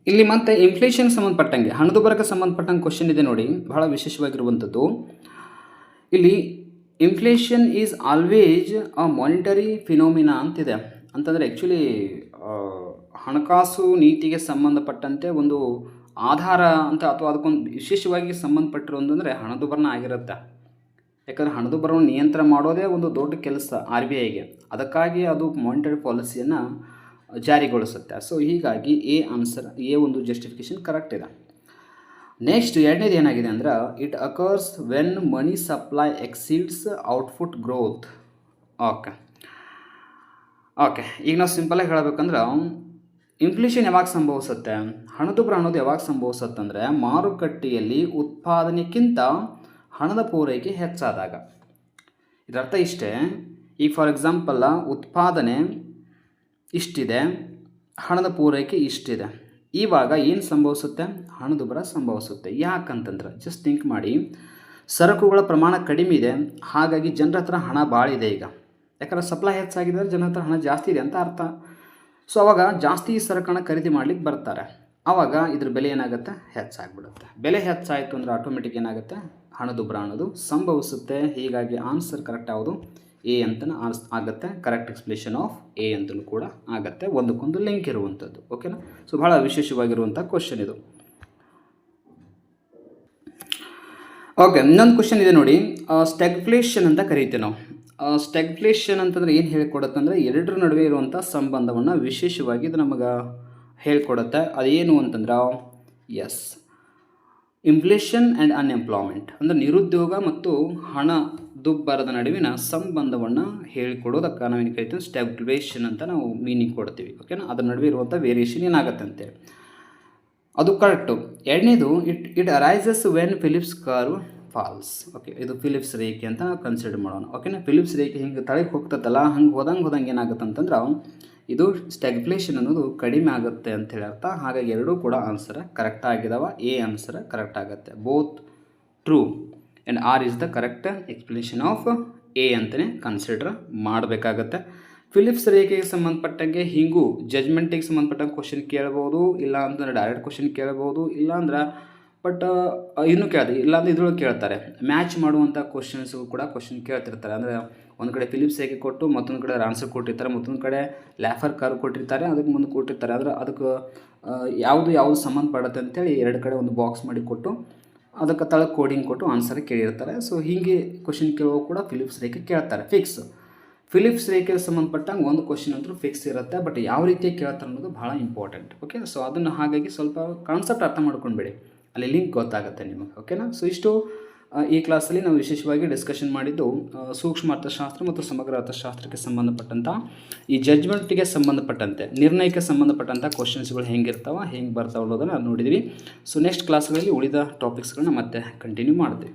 ಇಲ್ಲಿ ಮತ್ತೆ ಇನ್ಫ್ಲೇಷನ್ ಸಂಬಂಧಪಟ್ಟಂಗೆ, ಹಣದುಬ್ಬರಕ್ಕೆ ಸಂಬಂಧಪಟ್ಟಂಗೆ ಕ್ವಶನ್ ಇದೆ ನೋಡಿ. ಬಹಳ ವಿಶೇಷವಾಗಿರುವಂಥದ್ದು. ಇಲ್ಲಿ inflation is always a monetary phenomena ಅಂತಿದೆ. ಅಂತಂದರೆ ಆ್ಯಕ್ಚುಲಿ ಹಣಕಾಸು ನೀತಿಗೆ ಸಂಬಂಧಪಟ್ಟಂತೆ ಒಂದು ಆಧಾರ ಅಂತ ಅಥವಾ ಅದಕ್ಕೊಂದು ವಿಶೇಷವಾಗಿ ಸಂಬಂಧಪಟ್ಟಿರೋ ಅಂತಂದರೆ ಹಣದುಬ್ಬರನ ಆಗಿರುತ್ತೆ. ಯಾಕಂದರೆ ಹಣದುಬ್ಬರವನ್ನು ನಿಯಂತ್ರಣ ಮಾಡೋದೇ ಒಂದು ದೊಡ್ಡ ಕೆಲಸ ಆರ್ ಬಿ ಐಗೆ ಅದಕ್ಕಾಗಿ ಅದು ಮಾನಿಟರಿ ಪಾಲಿಸಿಯನ್ನು ಜಾರಿಗೊಳಿಸುತ್ತೆ. ಸೊ ಹೀಗಾಗಿ ಎ ಆನ್ಸರ್ ಎ ಒಂದು ಜಸ್ಟಿಫಿಕೇಷನ್ ಕರೆಕ್ಟ್ ಇದೆ. ನೆಕ್ಸ್ಟ್ ಎರಡನೇದು ಏನಾಗಿದೆ ಅಂದ್ರೆ it occurs when money supply exceeds output growth okay okay ಈಗ ನಾವು ಸಿಂಪಲಾಗಿ ಹೇಳಬೇಕಂದ್ರೆ ಇನ್ಫ್ಲೇಷನ್ ಯಾವಾಗ ಸಂಭವಿಸುತ್ತೆ? ಹಣದುಬ್ಬರ ಅನ್ನೋದು ಯಾವಾಗ ಸಂಭವಿಸುತ್ತೆ ಅಂದರೆ, ಮಾರುಕಟ್ಟೆಯಲ್ಲಿ ಉತ್ಪಾದನೆಗಿಂತ ಹಣದ ಪೂರೈಕೆ ಹೆಚ್ಚಾದಾಗ. ಇದರರ್ಥ ಇಷ್ಟೇ, ಈಗ ಫಾರ್ ಎಕ್ಸಾಂಪಲ್ಲ ಉತ್ಪಾದನೆ ಇಷ್ಟಿದೆ, ಹಣದ ಪೂರೈಕೆ ಇಷ್ಟಿದೆ. ಇವಾಗ ಏನು ಸಂಭವಿಸುತ್ತೆ? ಹಣದುಬ್ಬರ ಸಂಭವಿಸುತ್ತೆ. ಯಾಕಂತಂದ್ರೆ ಜಸ್ಟ್ ಥಿಂಕ್ ಮಾಡಿ. ಸರಕುಗಳ ಪ್ರಮಾಣ ಕಡಿಮೆ ಇದೆ, ಹಾಗಾಗಿ ಜನರ ಹತ್ರ ಹಣ ಭಾಳ ಇದೆ ಈಗ. ಯಾಕಂದ್ರೆ ಸಪ್ಲೈ ಹೆಚ್ಚಾಗಿದ್ರೆ ಜನರ ಹತ್ರ ಹಣ ಜಾಸ್ತಿ ಇದೆ ಅಂತ ಅರ್ಥ. ಸೊ ಅವಾಗ ಜಾಸ್ತಿ ಸರಕನ್ನು ಖರೀದಿ ಮಾಡ್ಲಿಕ್ಕೆ ಬರ್ತಾರೆ. ಆವಾಗ ಇದ್ರ ಬೆಲೆ ಏನಾಗುತ್ತೆ? ಹೆಚ್ಚಾಗ್ಬಿಡುತ್ತೆ. ಬೆಲೆ ಹೆಚ್ಚಾಯಿತು ಅಂದರೆ ಆಟೋಮೆಟಿಕ್ ಏನಾಗುತ್ತೆ? ಹಣದುಬ್ಬರ ಅನ್ನೋದು ಸಂಭವಿಸುತ್ತೆ. ಹೀಗಾಗಿ ಆನ್ಸರ್ ಕರೆಕ್ಟ್ ಯಾವುದು? ಎ ಅಂತಲೂ ಆಗುತ್ತೆ. ಕರೆಕ್ಟ್ ಎಕ್ಸ್ಪ್ಲೇಷನ್ ಆಫ್ ಎ ಅಂತಲೂ ಕೂಡ ಆಗುತ್ತೆ. ಒಂದಕ್ಕೊಂದು ಲಿಂಕ್ ಇರುವಂಥದ್ದು ಓಕೆನಾ ಸೊ ಬಹಳ ವಿಶೇಷವಾಗಿರುವಂಥ ಕ್ವಶನ್ ಇದು. ಓಕೆ ಇನ್ನೊಂದು ಕ್ವಶನ್ ಇದೆ ನೋಡಿ. ಸ್ಟೆಗ್ಫ್ಲೇಷನ್ ಅಂತ ಕರೀತೀವಿ ನಾವು. ಸ್ಟೆಗ್ಫ್ಲೇಷನ್ ಅಂತಂದ್ರೆ ಏನು ಹೇಳ್ಕೊಡತ್ತಂದರೆ ಎರಡರ ನಡುವೆ ಇರುವಂಥ ಸಂಬಂಧವನ್ನು ವಿಶೇಷವಾಗಿ ಇದು ನಮಗೆ ಹೇಳ್ಕೊಡುತ್ತೆ. ಅದೇನು ಅಂತಂದ್ರೆ ಎಸ್ ಇನ್ಫ್ಲೇಷನ್ ಆ್ಯಂಡ್ ಅನ್ಎಂಪ್ಲಾಯ್ಮೆಂಟ್ ಅಂದರೆ ನಿರುದ್ಯೋಗ ಮತ್ತು ಹಣ ದುಬ್ಬರದ ನಡುವಿನ ಸಂಬಂಧವನ್ನು ಹೇಳಿಕೊಡೋದಕ್ಕೆ ನಾವೇನು ಕರಿತೀವಿ? ಸ್ಟೆಗ್ಫ್ಲೇಷನ್ ಅಂತ ನಾವು ಮೀನಿಂಗ್ ಕೊಡ್ತೀವಿ ಓಕೆನಾ ಅದರ ನಡುವೆ ಇರುವಂಥ ವೇರಿಯೇಷನ್ ಏನಾಗುತ್ತೆ ಅಂತೇಳಿ ಅದು ಕರೆಕ್ಟು ಎರಡನೇದು it it arises when Phillips curve falls okay ಇದು ಫಿಲಿಪ್ಸ್ ರೇಖೆ ಅಂತ ಕನ್ಸಿಡರ್ ಮಾಡೋಣ ಓಕೆನಾ ಫಿಲಿಪ್ಸ್ ರೇಖೆ ಹಿಂಗೆ ತಳಗೆ ಹೋಗ್ತದಲ್ಲ, ಹಂಗೆ ಹೋದಂಗೆ ಹೋದಂಗೆ ಏನಾಗುತ್ತೆ ಅಂತಂದ್ರೆ ಇದು ಸ್ಟೆಗ್ಫ್ಲೇಷನ್ ಅನ್ನೋದು ಕಡಿಮೆ ಆಗುತ್ತೆ ಅಂತ ಹೇಳಿ ಅರ್ಥ ಹಾಗಾಗಿ ಎರಡೂ ಕೂಡ ಆನ್ಸರ್ ಕರೆಕ್ಟ್ ಆಗಿದಾವ. ಎ ಆನ್ಸರ್ ಕರೆಕ್ಟ್ ಆಗುತ್ತೆ. Both true and R is the correct explanation of A ಅಂತಲೇ ಕನ್ಸಿಡರ್ ಮಾಡಬೇಕಾಗತ್ತೆ. ಫಿಲಿಪ್ಸ್ ರೇಖೆಗೆ ಸಂಬಂಧಪಟ್ಟಂಗೆ ಹಿಂಗೂ ಜಜ್ಮೆಂಟಿಗೆ ಸಂಬಂಧಪಟ್ಟಂಗೆ ಕ್ವಶನ್ ಕೇಳ್ಬೋದು. ಇಲ್ಲ ಅಂದ್ರೆ ಡೈರೆಕ್ಟ್ ಕ್ವಶನ್ ಕೇಳ್ಬೋದು. ಇಲ್ಲ ಅಂದ್ರೆ ಬಟ್ ಇನ್ನೂ ಕೇಳಿದೆ, ಇಲ್ಲಾಂದರೆ ಇದ್ರೊಳಗೆ ಕೇಳ್ತಾರೆ. ಮ್ಯಾಚ್ ಮಾಡುವಂಥ ಕ್ವಶನ್ಸು ಕೂಡ ಕ್ವಶನ್ ಕೇಳ್ತಿರ್ತಾರೆ. ಅಂದರೆ ಒಂದು ಕಡೆ ಫಿಲಿಪ್ಸ್ ಹೇಗೆ ಕೊಟ್ಟು ಮತ್ತೊಂದು ಕಡೆ ಆನ್ಸರ್ ಕೊಟ್ಟಿರ್ತಾರೆ, ಮತ್ತೊಂದು ಕಡೆ ಲ್ಯಾಫರ್ ಕಾರ್ ಕೊಟ್ಟಿರ್ತಾರೆ, ಅದಕ್ಕೆ ಮುಂದೆ ಕೊಟ್ಟಿರ್ತಾರೆ. ಅಂದ್ರೆ ಅದಕ್ಕೆ ಯಾವುದು ಯಾವುದು ಯಾವುದು ಸಂಬಂಧಪಡುತ್ತೆ ಅಂತೇಳಿ ಎರಡು ಕಡೆ ಒಂದು ಬಾಕ್ಸ್ ಮಾಡಿ ಕೊಟ್ಟು ಅದಕ್ಕೆ ತಳ ಕೋಡಿಂಗ್ ಕೊಟ್ಟು ಆನ್ಸರ್ ಕೇಳಿರ್ತಾರೆ. ಸೊ ಹೀಗೆ ಕ್ವಶನ್ ಕೇಳುವ ಕೂಡ ಫಿಲಿಪ್ಸ್ ರೇಖೆ ಕೇಳ್ತಾರೆ. ಫಿಕ್ಸ್ ಫಿಲಿಪ್ಸ್ ರೇಖೆಗೆ ಸಂಬಂಧಪಟ್ಟಂಗೆ ಒಂದು ಕ್ವಶನ್ ಅಂತೂ ಫಿಕ್ಸ್ ಇರುತ್ತೆ ಬಟ್ ಯಾವ ರೀತಿ ಕೇಳ್ತಾರೆ ಅನ್ನೋದು ಭಾಳ ಇಂಪಾರ್ಟೆಂಟ್ ಓಕೆ ಸೊ ಅದನ್ನು ಹಾಗಾಗಿ ಸ್ವಲ್ಪ ಕಾನ್ಸೆಪ್ಟ್ ಅರ್ಥ ಮಾಡ್ಕೊಂಡ್ಬೇಡಿ. ಅಲ್ಲಿ ಲಿಂಕ್ ಗೊತ್ತಾಗುತ್ತೆ ನಿಮಗೆ ಓಕೆನಾ ಸೊ ಇಷ್ಟು ಈ ಕ್ಲಾಸಲ್ಲಿ ನಾವು ವಿಶೇಷವಾಗಿ ಡಿಸ್ಕಷನ್ ಮಾಡಿದ್ದು ಸೂಕ್ಷ್ಮ ಅರ್ಥಶಾಸ್ತ್ರ ಮತ್ತು ಸಮಗ್ರ ಅರ್ಥಶಾಸ್ತ್ರಕ್ಕೆ ಸಂಬಂಧಪಟ್ಟಂಥ ಈ ಜಜ್ಮೆಂಟ್ಗೆ ಸಂಬಂಧಪಟ್ಟಂತೆ, ನಿರ್ಣಯಕ್ಕೆ ಸಂಬಂಧಪಟ್ಟಂಥ ಕ್ವಶನ್ಸ್ಗಳು ಹೆಂಗಿರ್ತಾವೆ ಹೆಂಗೆ ಬರ್ತಾವೆ ಅನ್ನೋದನ್ನು ನೋಡಿದ್ವಿ. ಸೊ ನೆಕ್ಸ್ಟ್ ಕ್ಲಾಸ್ಗಳಲ್ಲಿ ಉಳಿದ ಟಾಪಿಕ್ಸ್ಗಳನ್ನ ಮತ್ತೆ ಕಂಟಿನ್ಯೂ ಮಾಡ್ತೀವಿ.